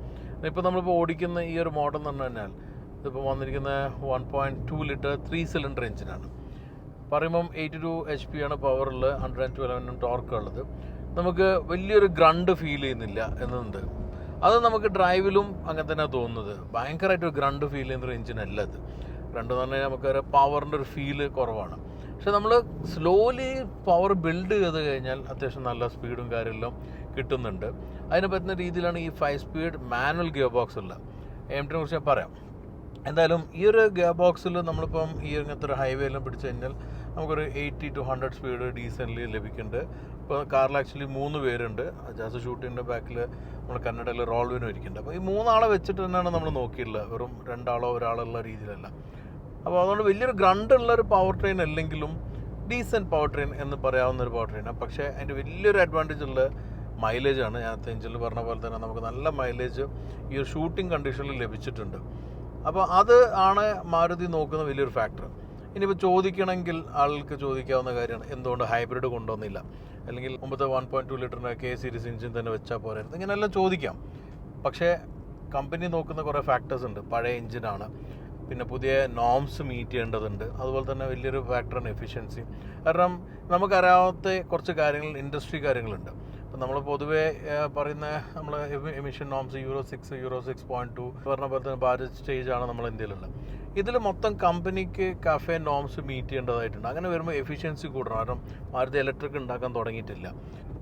ഇപ്പോൾ നമ്മളിപ്പോൾ ഓടിക്കുന്ന ഈ ഒരു മോഡൽ എന്ന് പറഞ്ഞു കഴിഞ്ഞാൽ ഇതിപ്പോൾ വന്നിരിക്കുന്ന one point two litre three cylinder എഞ്ചിനാണ് പറയുമ്പം എയ്റ്റി ടു എച്ച് പി ആണ് പവറുള്ളത് ഹൺഡ്രഡ് ആൻഡ് ട്വൽവ് എണ്ണം ടോർക്ക് ഉള്ളത്. നമുക്ക് വലിയൊരു ഗ്രണ്ട് ഫീൽ ചെയ്യുന്നില്ല എന്നുണ്ട്. അത് നമുക്ക് ഡ്രൈവിലും അങ്ങനെ തന്നെ തോന്നുന്നത്. ഭയങ്കരമായിട്ട് ഗ്രണ്ട് ഫീൽ ചെയ്യുന്ന ഒരു എഞ്ചിൻ അല്ല അത്. ഗ്രണ്ട് എന്ന് പറഞ്ഞാൽ നമുക്കൊരു പവറിന്റെ ഒരു ഫീൽ കുറവാണ്. പക്ഷെ നമ്മൾ സ്ലോലി പവർ ബിൽഡ് ചെയ്ത് കഴിഞ്ഞാൽ അത്യാവശ്യം നല്ല സ്പീഡും കാര്യമെല്ലാം കിട്ടുന്നുണ്ട്. അതിന് പറ്റുന്ന രീതിയിലാണ് ഈ five speed manual gear box ഉള്ളത് എം ടിനെ കുറിച്ച് ഞാൻ പറയാം. എന്തായാലും ഈ ഒരു ഗിയർ ബോക്സിൽ നമ്മളിപ്പം ഈ ഇങ്ങനത്തെ ഒരു ഹൈവേ എല്ലാം പിടിച്ചു കഴിഞ്ഞാൽ നമുക്കൊരു eighty two hundred speed decently ലഭിക്കുന്നുണ്ട്. ഇപ്പോൾ കാറിൽ ആക്ച്വലി മൂന്ന് പേരുണ്ട്. ജാസ് ഷൂട്ടിന്റെ ബാക്കിൽ നമ്മൾ കന്നഡയിൽ റോൾവിനും ഇരിക്കുന്നുണ്ട്. അപ്പോൾ ഈ മൂന്നാളെ വെച്ചിട്ട് തന്നെയാണ് നമ്മൾ നോക്കിയിട്ടുള്ളത്. വെറും രണ്ടാളോ ഒരാളോ ഉള്ള രീതിയിലല്ല. അപ്പോൾ അതുകൊണ്ട് വലിയൊരു ഗ്രണ്ട് ഉള്ള ഒരു പവർ ട്രെയിൻ അല്ലെങ്കിലും ഡീസന്റ് പവർ ട്രെയിൻ എന്ന് പറയാവുന്ന ഒരു പവർ ട്രെയിനാണ് പക്ഷേ അതിന്റെ വലിയൊരു അഡ്വാന്റേജ് ഉള്ള മൈലേജാണ് ഞാൻ എഞ്ചിനിൽ പറഞ്ഞ പോലെ തന്നെ നമുക്ക് നല്ല മൈലേജ് ഈ ഒരു ഷൂട്ടിംഗ് കണ്ടീഷനിൽ ലഭിച്ചിട്ടുണ്ട്. അപ്പോൾ അത് ആണ് മാരുതി നോക്കുന്ന വലിയൊരു ഫാക്ടർ ഇനിയിപ്പോൾ ചോദിക്കണമെങ്കിൽ ആൾക്ക് ചോദിക്കാവുന്ന കാര്യമാണ്. എന്തുകൊണ്ട് ഹൈബ്രിഡ് കൊണ്ടുവന്നില്ല? അല്ലെങ്കിൽ മുമ്പത്തെ വൺ പോയിന്റ് ടു ലിറ്ററിന്റെ കെ സീരീസ് എഞ്ചിൻ തന്നെ വെച്ചാൽ പോരായിരുന്നു. ഇങ്ങനെയെല്ലാം ചോദിക്കാം. പക്ഷേ കമ്പനി നോക്കുന്ന കുറേ ഫാക്ടേഴ്സ് ഉണ്ട്. പഴയ എഞ്ചിനാണ് പിന്നെ പുതിയ നോംസ് മീറ്റ് ചെയ്യേണ്ടതുണ്ട്. അതുപോലെ തന്നെ വലിയൊരു ഫാക്ടറാണ് എഫിഷ്യൻസി കാരണം നമുക്കറിയാവാത്ത കുറച്ച് കാര്യങ്ങൾ ഇൻഡസ്ട്രി കാര്യങ്ങളുണ്ട്. അപ്പം നമ്മൾ പൊതുവേ പറയുന്ന നമ്മൾ emission norms euro six euro six point two പറഞ്ഞ പോലെ തന്നെ ഭാരത് സ്റ്റേജ് ആണ് നമ്മൾ ഇന്ത്യയിലുള്ളത് ഇതിൽ മൊത്തം കമ്പനിക്ക് കഫേ നോംസ് മീറ്റ് ചെയ്യേണ്ടതായിട്ടുണ്ട്. അങ്ങനെ വരുമ്പോൾ എഫിഷ്യൻസി കൂടണം. കാരണം മാരുതി ഇലക്ട്രിക് ഉണ്ടാക്കാൻ തുടങ്ങിയിട്ടില്ല.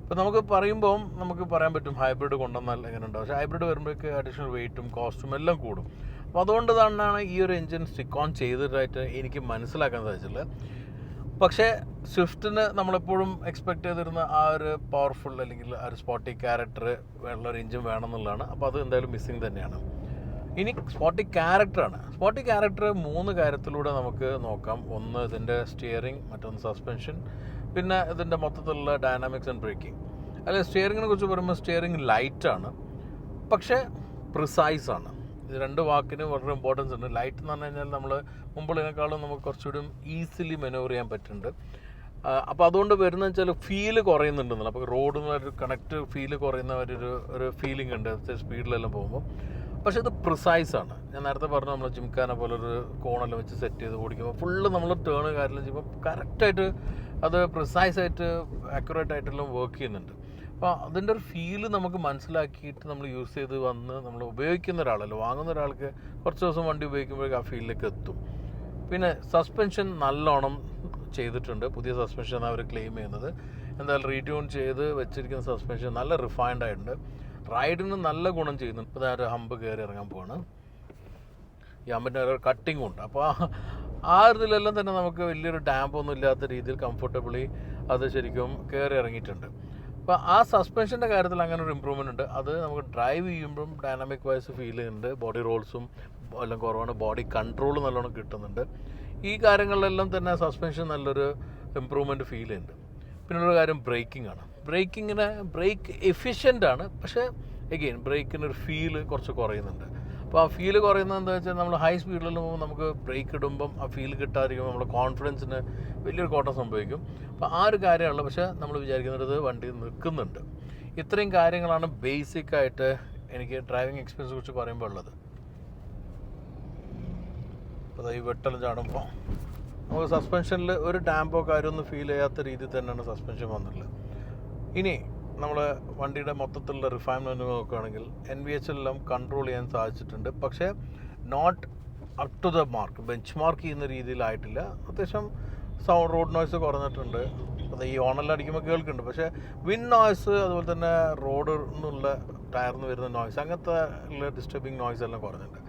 ഇപ്പോൾ നമുക്ക് പറയുമ്പോൾ നമുക്ക് പറയാൻ പറ്റും ഹൈബ്രിഡ് കൊണ്ടുവന്നാൽ എങ്ങനെ ഉണ്ടാവും പക്ഷേ ഹൈബ്രിഡ് വരുമ്പോഴേക്ക് അഡീഷണൽ വെയിറ്റും കോസ്റ്റും എല്ലാം കൂടും. അപ്പോൾ അതുകൊണ്ട് തന്നെയാണ് ഈ ഒരു എഞ്ചിൻ സ്റ്റിക്ക് ഓൺ ചെയ്തതായിട്ട് എനിക്ക് മനസ്സിലാക്കാൻ സാധിച്ചിട്ടുള്ളത് പക്ഷേ സ്വിഫ്റ്റിന് നമ്മളെപ്പോഴും എക്സ്പെക്ട് ചെയ്തിരുന്ന ആ ഒരു പവർഫുൾ അല്ലെങ്കിൽ ആ ഒരു സ്പോട്ടി ക്യാരക്ടർ ഉള്ള ഒരു എഞ്ചിൻ വേണം എന്നുള്ളതാണ്. അപ്പോൾ അത് എന്തായാലും മിസ്സിങ് തന്നെയാണ്. ഇനി സ്പോട്ടി ക്യാരക്ടറാണ്. സ്പോട്ടി ക്യാരക്ടർ മൂന്ന് കാര്യത്തിലൂടെ നമുക്ക് നോക്കാം. ഒന്ന് ഇതിന്റെ സ്റ്റിയറിംഗ് മറ്റൊന്ന് സസ്പെൻഷൻ പിന്നെ ഇതിന്റെ മൊത്തത്തിലുള്ള ഡൈനാമിക്സ് ആൻഡ് ബ്രേക്കിംഗ് അല്ലെ സ്റ്റിയറിങ്ങിനെ കുറിച്ച് പറയുമ്പോൾ സ്റ്റിയറിംഗ് ലൈറ്റാണ് പക്ഷേ പ്രിസൈസ് ആണ്. ഇത് രണ്ട് വാക്കിന് വളരെ ഇമ്പോർട്ടൻസ് ഉണ്ട്. ലൈറ്റ് എന്ന് പറഞ്ഞു കഴിഞ്ഞാൽ നമ്മൾ മുമ്പുള്ളതിനേക്കാളും നമുക്ക് കുറച്ചുകൂടി ഈസിലി മെനുവർ ചെയ്യാൻ പറ്റുന്നുണ്ട്. അപ്പോൾ അതുകൊണ്ട് വരുന്നത് വെച്ചാൽ ഫീൽ കുറയുന്നുണ്ടെന്നല്ല അപ്പോൾ ഒരു കണക്ട് ഫീൽ കുറയുന്ന ഒരു ഒരു ഫീലിംഗ് ഉണ്ട്. സ്പീഡിലെല്ലാം പോകുമ്പോൾ പക്ഷേ ഇത് പ്രിസൈസ് ആണ്. ഞാൻ നേരത്തെ പറഞ്ഞു നമ്മൾ ജിംഖാന പോലൊരു കോണെല്ലാം വെച്ച് സെറ്റ് ചെയ്ത് ഓടിക്കുമ്പോൾ ഫുള്ള് നമ്മൾ ടേൺ കാര്യമെല്ലാം ചെയ്യുമ്പോൾ കറക്റ്റായിട്ട് അത് പ്രിസൈസ് ആയിട്ട് ആക്യുറേറ്റ് ആയിട്ടെല്ലാം വർക്ക് ചെയ്യുന്നുണ്ട്. അപ്പോൾ അതിന്റെ ഒരു ഫീൽ നമുക്ക് മനസ്സിലാക്കിയിട്ട് നമ്മൾ യൂസ് ചെയ്ത് വന്ന് നമ്മൾ ഉപയോഗിക്കുന്ന ഒരാളല്ലോ വാങ്ങുന്ന ഒരാൾക്ക് കുറച്ച് ദിവസം വണ്ടി ഉപയോഗിക്കുമ്പോഴേക്കും ആ ഫീലിലേക്ക് എത്തും. പിന്നെ സസ്പെൻഷൻ നല്ലോണം ചെയ്തിട്ടുണ്ട് പുതിയ സസ്പെൻഷൻ അവർ ക്ലെയിം ചെയ്യുന്നത്. എന്തായാലും റീട്യൂൺ ചെയ്ത് വെച്ചിരിക്കുന്ന സസ്പെൻഷൻ നല്ല റിഫൈൻഡ് ആയിട്ടുണ്ട്. റൈഡിന് നല്ല ഗുണം ചെയ്യുന്നു. ഇപ്പോൾ ഒരു ഹമ്പ് കയറി ഇറങ്ങാൻ പോവാണ്. ഈ ഹമ്പിന്റെ ഒരു കട്ടിങ്ങും ഉണ്ട്. അപ്പോൾ ആ- ഒരു ഇതിലെല്ലാം തന്നെ നമുക്ക് വലിയൊരു ഡാമ്പ് ഒന്നും ഇല്ലാത്ത രീതിയിൽ കംഫർട്ടബിളി അത് ശരിക്കും കയറി ഇറങ്ങിയിട്ടുണ്ട്. അപ്പോൾ ആ സസ്പെൻഷന്റെ കാര്യത്തിൽ അങ്ങനെ ഒരു ഇമ്പ്രൂവ്മെന്റ് ഉണ്ട്. അത് നമുക്ക് ഡ്രൈവ് ചെയ്യുമ്പം ഡൈനാമിക് വൈസ് ഫീൽ ചെയ്യുന്നുണ്ട്. ബോഡി റോൾസും എല്ലാം കുറവാണ്. ബോഡി കൺട്രോൾ നല്ലോണം കിട്ടുന്നുണ്ട്. ഈ കാര്യങ്ങളിലെല്ലാം തന്നെ സസ്പെൻഷൻ നല്ലൊരു ഇമ്പ്രൂവ്മെന്റ് ഫീൽ ചെയ്യുന്നുണ്ട്. ഒരു കാര്യം ബ്രേക്കിംഗ് ആണ്. ബ്രേക്കിങ്ങിന് ബ്രേക്ക് എഫിഷ്യന്റ് ആണ്. പക്ഷേ എഗെയിൻ ബ്രേക്കിനൊരു ഫീൽ കുറച്ച് കുറയുന്നുണ്ട്. അപ്പോൾ ആ ഫീൽ കുറയുന്നത് എന്താ വെച്ചാൽ നമ്മൾ ഹൈ സ്പീഡിൽ പോകുമ്പോൾ നമുക്ക് ബ്രേക്ക് ഇടുമ്പം ആ ഫീൽ കിട്ടാതിരിക്കുമ്പോൾ നമ്മുടെ കോൺഫിഡൻസിന് വലിയൊരു കോട്ടം സംഭവിക്കും. അപ്പോൾ ആ ഒരു കാര്യമാണല്ലോ. പക്ഷേ നമ്മൾ വിചാരിക്കുന്നത് വണ്ടി നിൽക്കുന്നുണ്ട്. ഇത്രയും കാര്യങ്ങളാണ് ബേസിക് ആയിട്ട് എനിക്ക് ഡ്രൈവിംഗ് എക്സ്പീരിയൻസ് കുറിച്ച് പറയുമ്പോൾ ഉള്ളത്. അപ്പോൾ ഈ വെട്ടലും ചാടുമ്പോൾ നമുക്ക് സസ്പെൻഷനിൽ ഒരു ഡാമ്പോ കാര്യമൊന്നും ഫീൽ ചെയ്യാത്ത രീതിയിൽ തന്നെയാണ് സസ്പെൻഷൻ വന്നിട്ടുള്ളത്. ഇനി നമ്മൾ വണ്ടിയുടെ മൊത്തത്തിലുള്ള റിഫൈൻമെന്റ് നോക്കുകയാണെങ്കിൽ എൻ വി എച്ച് എല്ലാം കൺട്രോൾ ചെയ്യാൻ സാധിച്ചിട്ടുണ്ട്. പക്ഷേ not up to the mark benchmark ചെയ്യുന്ന രീതിയിലായിട്ടില്ല. അത്യാവശ്യം സൗണ്ട് റോഡ് നോയ്സ് കുറഞ്ഞിട്ടുണ്ട്. അത് ഈ ഓണെല്ലാം അടിക്കുമ്പോൾ കേൾക്കുന്നുണ്ട്. പക്ഷേ വിൻ നോയ്സ് അതുപോലെ തന്നെ റോഡിൽ നിന്നുള്ള ടയറിൽ നിന്ന് വരുന്ന നോയ്സ് അങ്ങനത്തെ ഉള്ള ഡിസ്റ്റർബിങ് നോയ്സ് എല്ലാം കുറഞ്ഞിട്ടുണ്ട്.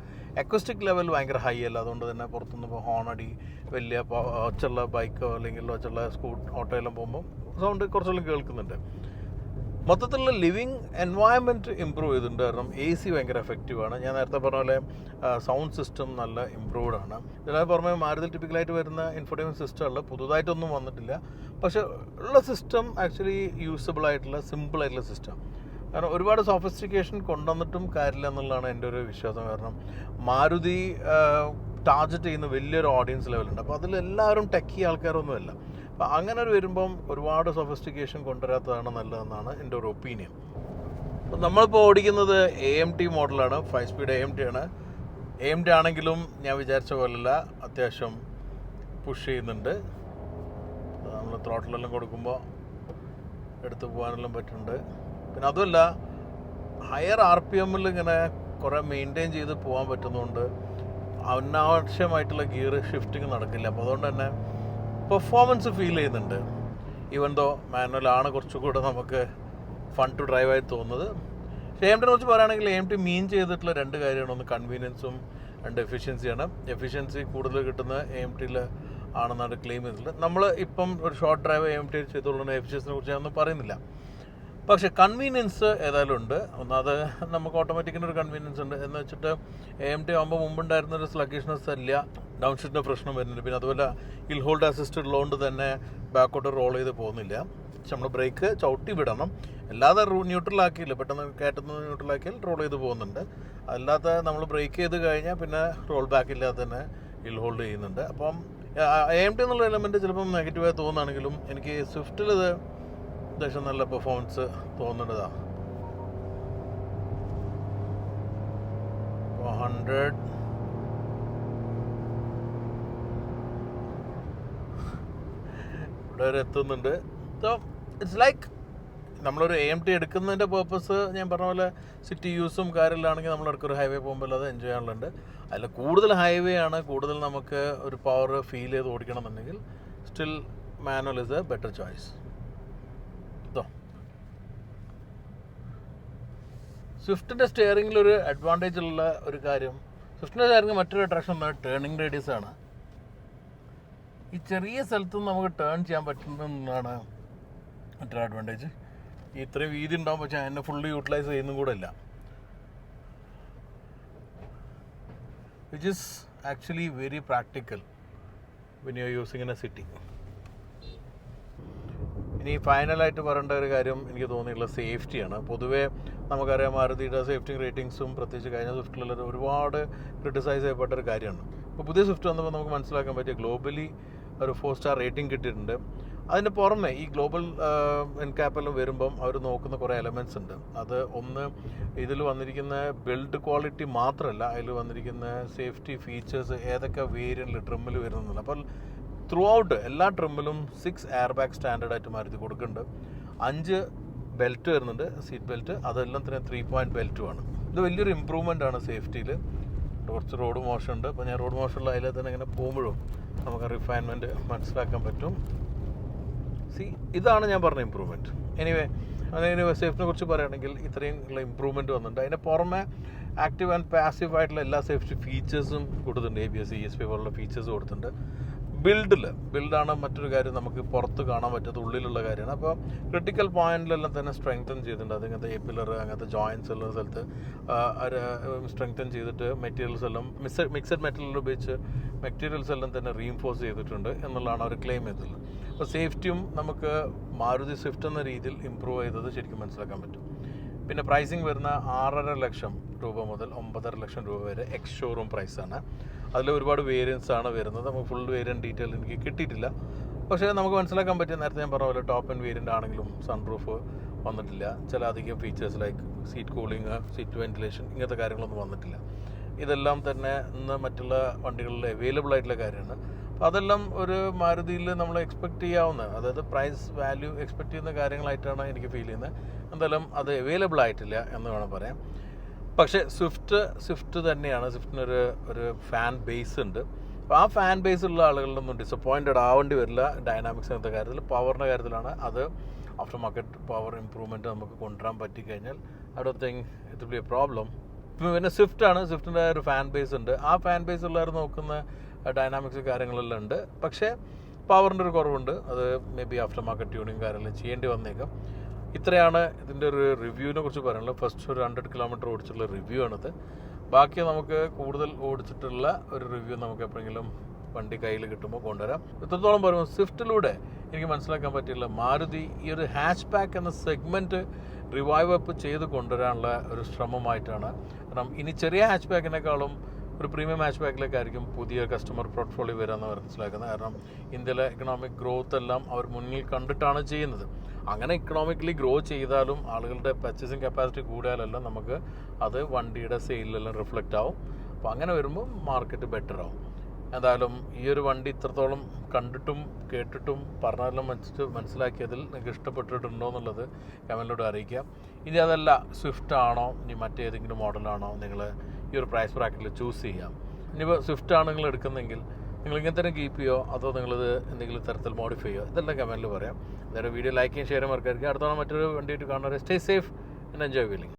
അക്വസ്റ്റിക് ലെവൽ ഭയങ്കര ഹൈ അല്ല. അതുകൊണ്ട് തന്നെ പുറത്തുനിന്ന് അടി വലിയ ഒച്ചുള്ള ബൈക്കോ അല്ലെങ്കിൽ ഒച്ചുള്ള സ്കൂട്ട് ഓട്ടോ എല്ലാം പോകുമ്പോൾ സൗണ്ട് കുറച്ചെല്ലാം കേൾക്കുന്നുണ്ട്. മൊത്തത്തിലുള്ള ലിവിങ് എൻവയൺമെന്റ് ഇമ്പ്രൂവ് ചെയ്തിട്ടുണ്ട്. കാരണം എ സി ഭയങ്കര എഫക്റ്റീവാണ് ഞാൻ നേരത്തെ പറഞ്ഞ പോലെ സൗണ്ട് സിസ്റ്റം നല്ല ഇമ്പ്രൂവ്ഡ് ആണ്. ഇതിനകത്ത് പുറമെ മാരുതി ടിപ്പിക്കലായിട്ട് വരുന്ന ഇൻഫോർട്ടൈൻമെന്റ് സിസ്റ്റമുള്ള പുതുതായിട്ടൊന്നും വന്നിട്ടില്ല. പക്ഷേ ഉള്ള സിസ്റ്റം ആക്ച്വലി യൂസബിൾ ആയിട്ടുള്ള സിമ്പിൾ ആയിട്ടുള്ള സിസ്റ്റം കാരണം ഒരുപാട് സോഫിസ്റ്റിക്കേഷൻ കൊണ്ടുവന്നിട്ടും കാര്യമില്ല എന്നുള്ളതാണ് എന്റെ ഒരു വിശ്വാസം. കാരണം മാരുതി ടാർജറ്റ് ചെയ്യുന്ന വലിയൊരു ഓഡിയൻസ് ലെവലുണ്ട് അപ്പോൾ അതിലെല്ലാവരും ടെക്കി ആൾക്കാരൊന്നുമല്ല. അപ്പോൾ അങ്ങനെ ഒരു വരുമ്പം ഒരുപാട് സൊഫിസ്റ്റിക്കേഷൻ കൊണ്ടുവരാത്തതാണ് നല്ലതെന്നാണ് എന്റെ ഒരു ഒപ്പീനിയൻ. അപ്പം നമ്മളിപ്പോൾ ഓടിക്കുന്നത് എ എം ടി മോഡലാണ് five speed A M T ആണ്. എ എം ടി ആണെങ്കിലും ഞാൻ വിചാരിച്ച പോലല്ല അത്യാവശ്യം പുഷ് ചെയ്യുന്നുണ്ട്. നമ്മൾ ത്രോട്ടിലെല്ലാം കൊടുക്കുമ്പോൾ എടുത്തു പോകാനെല്ലാം പറ്റുന്നുണ്ട്. പിന്നെ അതുമല്ല ഹയർ ആർ പി എമ്മിൽ ഇങ്ങനെ കുറേ മെയിന്റെയിൻ ചെയ്ത് പോകാൻ പറ്റുന്നതുകൊണ്ട് അനാവശ്യമായിട്ടുള്ള ഗിയർ ഷിഫ്റ്റിംഗ് നടക്കില്ല. അപ്പോൾ അതുകൊണ്ട് തന്നെ പെർഫോമൻസ് ഫീൽ ചെയ്യുന്നുണ്ട്. ഈവൻ ദോ മാനുവലാണ് കുറച്ചുകൂടെ നമുക്ക് ഫൺ ടു ഡ്രൈവ് ആയി തോന്നുന്നത്. പക്ഷേ എം ടിനെ കുറിച്ച് പറയുകയാണെങ്കിൽ എം ടി മീൻ ചെയ്തിട്ടുള്ള രണ്ട് കാര്യമാണ്. ഒന്ന് കൺവീനിയൻസും രണ്ട് എഫിഷ്യൻസിയാണ് എഫിഷ്യൻസി കൂടുതൽ കിട്ടുന്ന എം ടിയിൽ ആണെന്നാണ് ക്ലെയിം ചെയ്തിട്ടുള്ളത്. നമ്മൾ ഇപ്പം ഒരു ഷോർട്ട് ഡ്രൈവ് എം ടി ചെയ്തുകൊള്ളുന്ന എഫിഷ്യൻസിനെ കുറിച്ച് ഞാനൊന്നും പറയുന്നില്ല. പക്ഷേ കൺവീനിയൻസ് ഏതായാലും ഉണ്ട്. ഒന്നത് നമുക്ക് ഓട്ടോമാറ്റിക്കിന്റെ ഒരു കൺവീനിയൻസ് ഉണ്ട്. എന്ന് വെച്ചിട്ട് എ എം ടി ആകുമ്പോൾ മുമ്പുണ്ടായിരുന്ന ഒരു സ്ലഗിഷ്നെസ് അല്ല ഡൗൺ ഷീറ്റിന്റെ പ്രശ്നം വരുന്നില്ല. പിന്നെ അതുപോലെ ഹിൽ ഹോൾഡ് അസിസ്റ്റ് ഉള്ളതുകൊണ്ട് തന്നെ ബാക്കോട്ട് റോൾ ചെയ്ത് പോകുന്നില്ല. പക്ഷെ നമ്മൾ ബ്രേക്ക് ചവിട്ടി വിടണം. അല്ലാതെ റൂ ന്യൂട്രലാക്കിയില്ല പെട്ടെന്ന് കയറ്റുന്ന ന്യൂട്രലാക്കിയാൽ റോൾ ചെയ്ത് പോകുന്നുണ്ട്. അല്ലാതെ നമ്മൾ ബ്രേക്ക് ചെയ്ത് കഴിഞ്ഞാൽ പിന്നെ റോൾ ബാക്ക് ഇല്ലാതെ തന്നെ ഹിൽ ഹോൾഡ് ചെയ്യുന്നുണ്ട്. അപ്പം എ എം ടി എന്നുള്ള എലമെന്റ് ചിലപ്പം നെഗറ്റീവായി തോന്നുകയാണെങ്കിലും എനിക്ക് സ്വിഫ്റ്റിൽ ഇത് അത്യാവശ്യം നല്ല പെർഫോമൻസ് തോന്നുന്നതാ. ഹൺഡ്രഡ് ഇവിടെ വരെ എത്തുന്നുണ്ട്. സോ ഇറ്റ്സ് ലൈക്ക് നമ്മളൊരു എ എം ടി എടുക്കുന്നതിന്റെ പേർപ്പസ് ഞാൻ പറഞ്ഞ പോലെ സിറ്റി യൂസും കാര്യമില്ലാണെങ്കിൽ നമ്മൾ ഇടയ്ക്കൊരു ഹൈവേ പോകുമ്പോൾ അത് എൻജോയ് ചെയ്യാനുള്ളത് അതിൽ കൂടുതൽ ഹൈവേ ആണ് കൂടുതൽ നമുക്ക് ഒരു പവർ ഫീൽ ചെയ്ത് ഓടിക്കണം എന്നുണ്ടെങ്കിൽ still manual is a better choice ഇതോ സ്വിഫ്റ്റിന്റെ സ്റ്റിയറിംഗിൽ ഒരു അഡ്വാന്റേജ് ഉള്ള ഒരു കാര്യം. സ്വിഫ്റ്റിന്റെ സ്റ്റിയറിംഗ് മറ്റൊരു അട്രാക്ഷൻ ടേണിംഗ് റേഡിയസ് ആണ്. ഈ ചെറിയ സ്ഥലത്ത് നമുക്ക് ടേൺ ചെയ്യാൻ പറ്റുന്നതാണ് മറ്റൊരു അഡ്വാന്റേജ് ഈ ഇത്രയും വീതി ഉണ്ടാകുമ്പോൾ വെച്ചാൽ എന്നെ ഫുള്ളി യൂട്ടിലൈസ് ചെയ്യുന്നതും കൂടെ ഇല്ല. Which is actually very practical when you using in a city ഇനി ഫൈനലായിട്ട് പറയേണ്ട ഒരു കാര്യം എനിക്ക് തോന്നിയിട്ടുള്ള സേഫ്റ്റിയാണ് പൊതുവേ നമുക്കറിയാം മാരുതിയുടെ സേഫ്റ്റി റേറ്റിംഗ്സും പ്രത്യേകിച്ച് കഴിഞ്ഞ സ്വിഫ്റ്റിലുള്ള ഒരുപാട് ക്രിട്ടിസൈസ് ചെയ്യപ്പെട്ട ഒരു കാര്യമാണ്. ഇപ്പോൾ പുതിയ സ്വിഫ്റ്റ് വന്നപ്പോൾ നമുക്ക് മനസ്സിലാക്കാൻ പറ്റിയ ഗ്ലോബലി ഒരു ഫോർ സ്റ്റാർ റേറ്റിംഗ് കിട്ടിയിട്ടുണ്ട്. അതിന് പുറമെ ഈ ഗ്ലോബൽ എൻകാപ്പെല്ലാം വരുമ്പം അവർ നോക്കുന്ന കുറേ എലമെന്റ്സ് ഉണ്ട്. അത് ഒന്ന് ഇതിൽ വന്നിരിക്കുന്ന ബിൽഡ് ക്വാളിറ്റി മാത്രമല്ല അതിൽ വന്നിരിക്കുന്ന സേഫ്റ്റി ഫീച്ചേഴ്സ് ഏതൊക്കെ വേരിയന്റിൽ ട്രിമ്മിൽ വരുന്നില്ല അപ്പോൾ ത്രൂ ഔട്ട് എല്ലാ ട്രിമ്മിലും സിക്സ് എയർ ബാഗ് സ്റ്റാൻഡേർഡായിട്ട് മാരുതി കൊടുക്കുന്നുണ്ട്. അഞ്ച് ബെൽറ്റ് വരുന്നുണ്ട് സീറ്റ് ബെൽറ്റ് അതെല്ലാം തന്നെ ത്രീ പോയിന്റ് ബെൽറ്റുമാണ് ഇത് വലിയൊരു ഇമ്പ്രൂവ്മെന്റ് ആണ് സേഫ്റ്റിയിൽ കുറച്ച് റോഡ് മോശമുണ്ട്. അപ്പോൾ ഞാൻ റോഡ് മോശമുള്ള അതിലെ തന്നെ ഇങ്ങനെ പോകുമ്പോഴും നമുക്ക് റിഫൈൻമെന്റ് മനസ്സിലാക്കാൻ പറ്റും. സി ഇതാണ് ഞാൻ പറഞ്ഞ ഇമ്പ്രൂവ്മെന്റ് എനിവേ അങ്ങനെ സേഫ്റ്റിനെ കുറിച്ച് പറയുകയാണെങ്കിൽ ഇത്രയും ഉള്ള ഇമ്പ്രൂവ്മെന്റ് വന്നിട്ടുണ്ട്. അതിന്റെ പുറമെ ആക്റ്റീവ് ആൻഡ് പാസീവ് ആയിട്ടുള്ള എല്ലാ സേഫ്റ്റി ഫീച്ചേഴ്സും കൊടുത്തിട്ടുണ്ട്. A B S E S P പോലുള്ള ഫീച്ചേഴ്സ് കൊടുത്തിട്ടുണ്ട്. ബിൽഡിൽ ബിൽഡാണ് മറ്റൊരു കാര്യം നമുക്ക് പുറത്ത് കാണാൻ പറ്റാത്ത ഉള്ളിലുള്ള കാര്യമാണ്. അപ്പോൾ ക്രിട്ടിക്കൽ പോയിന്റിലെല്ലാം തന്നെ സ്ട്രെങ്തൻ ചെയ്തിട്ടുണ്ട്. അത് ഇങ്ങനത്തെ എ പില്ലർ അങ്ങനത്തെ ജോയിൻസ് ഉള്ള സ്ഥലത്ത് സ്ട്രെങ്തൻ ചെയ്തിട്ട് മെറ്റീരിയൽസ് എല്ലാം മിക്സഡ് മിക്സഡ് മെറ്റീരിയൽ ഉപയോഗിച്ച് മെറ്റീരിയൽസ് എല്ലാം തന്നെ റീഇൻഫോഴ്സ് ചെയ്തിട്ടുണ്ട് എന്നുള്ളതാണ് അവർ ക്ലെയിം ചെയ്തിട്ടുള്ളത്. അപ്പോൾ സേഫ്റ്റിയും നമുക്ക് മാരുതി സ്വിഫ്റ്റ് എന്ന രീതിയിൽ ഇമ്പ്രൂവ് ചെയ്തത് ശരിക്കും മനസ്സിലാക്കാൻ പറ്റും. പിന്നെ പ്രൈസിങ് വരുന്ന ആറര ലക്ഷം രൂപ മുതൽ ഒമ്പതര ലക്ഷം രൂപ വരെ എക്സ് ഷോറൂം പ്രൈസാണ് അതിൽ ഒരുപാട് വേരിയൻസ് ആണ് വരുന്നത്. നമുക്ക് ഫുൾ വേരിയന്റ് ഡീറ്റെയിൽ എനിക്ക് കിട്ടിയിട്ടില്ല. പക്ഷേ നമുക്ക് മനസ്സിലാക്കാൻ പറ്റിയ നേരത്തെ ഞാൻ പറഞ്ഞ പോലെ ടോപ്പ് ആൻഡ് വേരിയന്റ് ആണെങ്കിലും സൺറൂഫ് വന്നിട്ടില്ല. ചില അധികം features like seat cooling seat ventilation ഇങ്ങനത്തെ കാര്യങ്ങളൊന്നും വന്നിട്ടില്ല. ഇതെല്ലാം തന്നെ ഇന്ന് മറ്റുള്ള വണ്ടികളിൽ അവൈലബിൾ ആയിട്ടുള്ള കാര്യമാണ്. അതെല്ലാം ഒരു മാരുതിയിൽ നമ്മൾ എക്സ്പെക്റ്റ് ചെയ്യാവുന്ന അതായത് പ്രൈസ് വാല്യൂ എക്സ്പെക്ട് ചെയ്യുന്ന കാര്യങ്ങളായിട്ടാണ് എനിക്ക് ഫീൽ ചെയ്യുന്നത്. എന്തായാലും അത് അവൈലബിൾ ആയിട്ടില്ല എന്ന് വേണം പറയാം പക്ഷേ സ്വിഫ്റ്റ് സ്വിഫ്റ്റ് തന്നെയാണ്. സ്വിഫ്റ്റിനൊരു ഒരു ഫാൻ ബേസ് ഉണ്ട്. അപ്പോൾ ആ ഫാൻ ബേസ് ഉള്ള ആളുകളിലൊന്നും ഡിസപ്പോയിന്റഡ് ആവേണ്ടി വരില്ല. ഡൈനാമിക്സ് അങ്ങനത്തെ കാര്യത്തിൽ പവറിന്റെ കാര്യത്തിലാണ്. അത് ആഫ്റ്റർ മാർക്കറ്റ് പവർ ഇമ്പ്രൂവ്മെന്റ് നമുക്ക് കൊണ്ടുവരാൻ പറ്റിക്കഴിഞ്ഞാൽ I do think it be a problem പിന്നെ സ്വിഫ്റ്റ് ആണ്. സ്വിഫ്റ്റിന്റെ ഒരു ഫാൻ ബേസ് ഉണ്ട്. ആ ഫാൻ ബേസ് ഉള്ളവർ നോക്കുന്ന ഡൈനാമിക്സ് കാര്യങ്ങളെല്ലാം ഉണ്ട്. പക്ഷേ പവറിന്റെ ഒരു കുറവുണ്ട്. അത് maybe after market tuning കാര്യങ്ങളും ചെയ്യേണ്ടി വന്നേക്കാം. ഇത്രയാണ് ഇതിന്റെ ഒരു റിവ്യൂവിനെ കുറിച്ച് പറയാനുള്ളത്. ഫസ്റ്റ് ഒരു ഹൺഡ്രഡ് കിലോമീറ്റർ ഓടിച്ചിട്ടുള്ള റിവ്യൂ ആണിത്. ബാക്കി നമുക്ക് കൂടുതൽ ഓടിച്ചിട്ടുള്ള ഒരു റിവ്യൂ നമുക്ക് എപ്പോഴെങ്കിലും വണ്ടി കയ്യിൽ കിട്ടുമ്പോൾ കൊണ്ടുവരാം. ഇത്രത്തോളം പറയുമ്പോൾ സ്വിഫ്റ്റിലൂടെ എനിക്ക് മനസ്സിലാക്കാൻ പറ്റിയുള്ള മാരുതി ഈ ഒരു ഹാച്ച് പാക്ക് എന്ന സെഗ്മെന്റ് റിവൈവ് അപ്പ് ചെയ്ത് കൊണ്ടുവരാനുള്ള ഒരു ശ്രമമായിട്ടാണ്. കാരണം ഇനി ചെറിയ ഹാച്ച് പാക്കിനേക്കാളും ഒരു പ്രീമിയം ഹാച്ച് പാക്കിലേക്കായിരിക്കും പുതിയ കസ്റ്റമർ പോർട്ട്ഫോളിയോ വരാമെന്ന് മനസ്സിലാക്കുന്നത്. കാരണം ഇന്ത്യയിലെ എക്കണോമിക് ഗ്രോത്ത് എല്ലാം അവർ മുന്നിൽ കണ്ടിട്ടാണ് ചെയ്യുന്നത്. അങ്ങനെ ഇക്കണോമിക്കലി ഗ്രോ ചെയ്താലും ആളുകളുടെ പർച്ചേസിങ് കപ്പാസിറ്റി കൂടിയാലെല്ലാം നമുക്ക് അത് വണ്ടിയുടെ സെയിലെല്ലാം റിഫ്ലക്റ്റ് ആവും. അപ്പോൾ അങ്ങനെ വരുമ്പോൾ മാർക്കറ്റ് ബെറ്റർ ആവും. എന്തായാലും ഈ ഒരു വണ്ടി ഇത്രത്തോളം കണ്ടിട്ടും കേട്ടിട്ടും പറഞ്ഞതെല്ലാം വെച്ചിട്ട് മനസ്സിലാക്കിയതിൽ നിങ്ങൾക്ക് ഇഷ്ടപ്പെട്ടിട്ടുണ്ടോ എന്നുള്ളത് കമന്റിലൂടെ അറിയിക്കാം ഇനി അതല്ല സ്വിഫ്റ്റ് ആണോ? ഇനി മറ്റേതെങ്കിലും മോഡലാണോ നിങ്ങൾ ഈ ഒരു പ്രൈസ് ബ്രാക്കറ്റിൽ ചൂസ് ചെയ്യാം ഇനിയിപ്പോൾ സ്വിഫ്റ്റ് ആണ് നിങ്ങൾ എടുക്കുന്നതെങ്കിൽ നിങ്ങൾ ഇങ്ങനെ തന്നെ കീപ്പ് ചെയ്യോ? അതോ നിങ്ങളിത് എന്തെങ്കിലും തരത്തിൽ മോഡിഫൈ ചെയ്യോ? ഇതെല്ലാം കമന്റിൽ പറയാം. അതായത് വീഡിയോ ലൈക്കും ഷെയറും മറക്കായിരിക്കും അടുത്തവണ മറ്റൊരു വണ്ടിയായിട്ട് കാണുന്നവരെ stay safe and enjoy feeling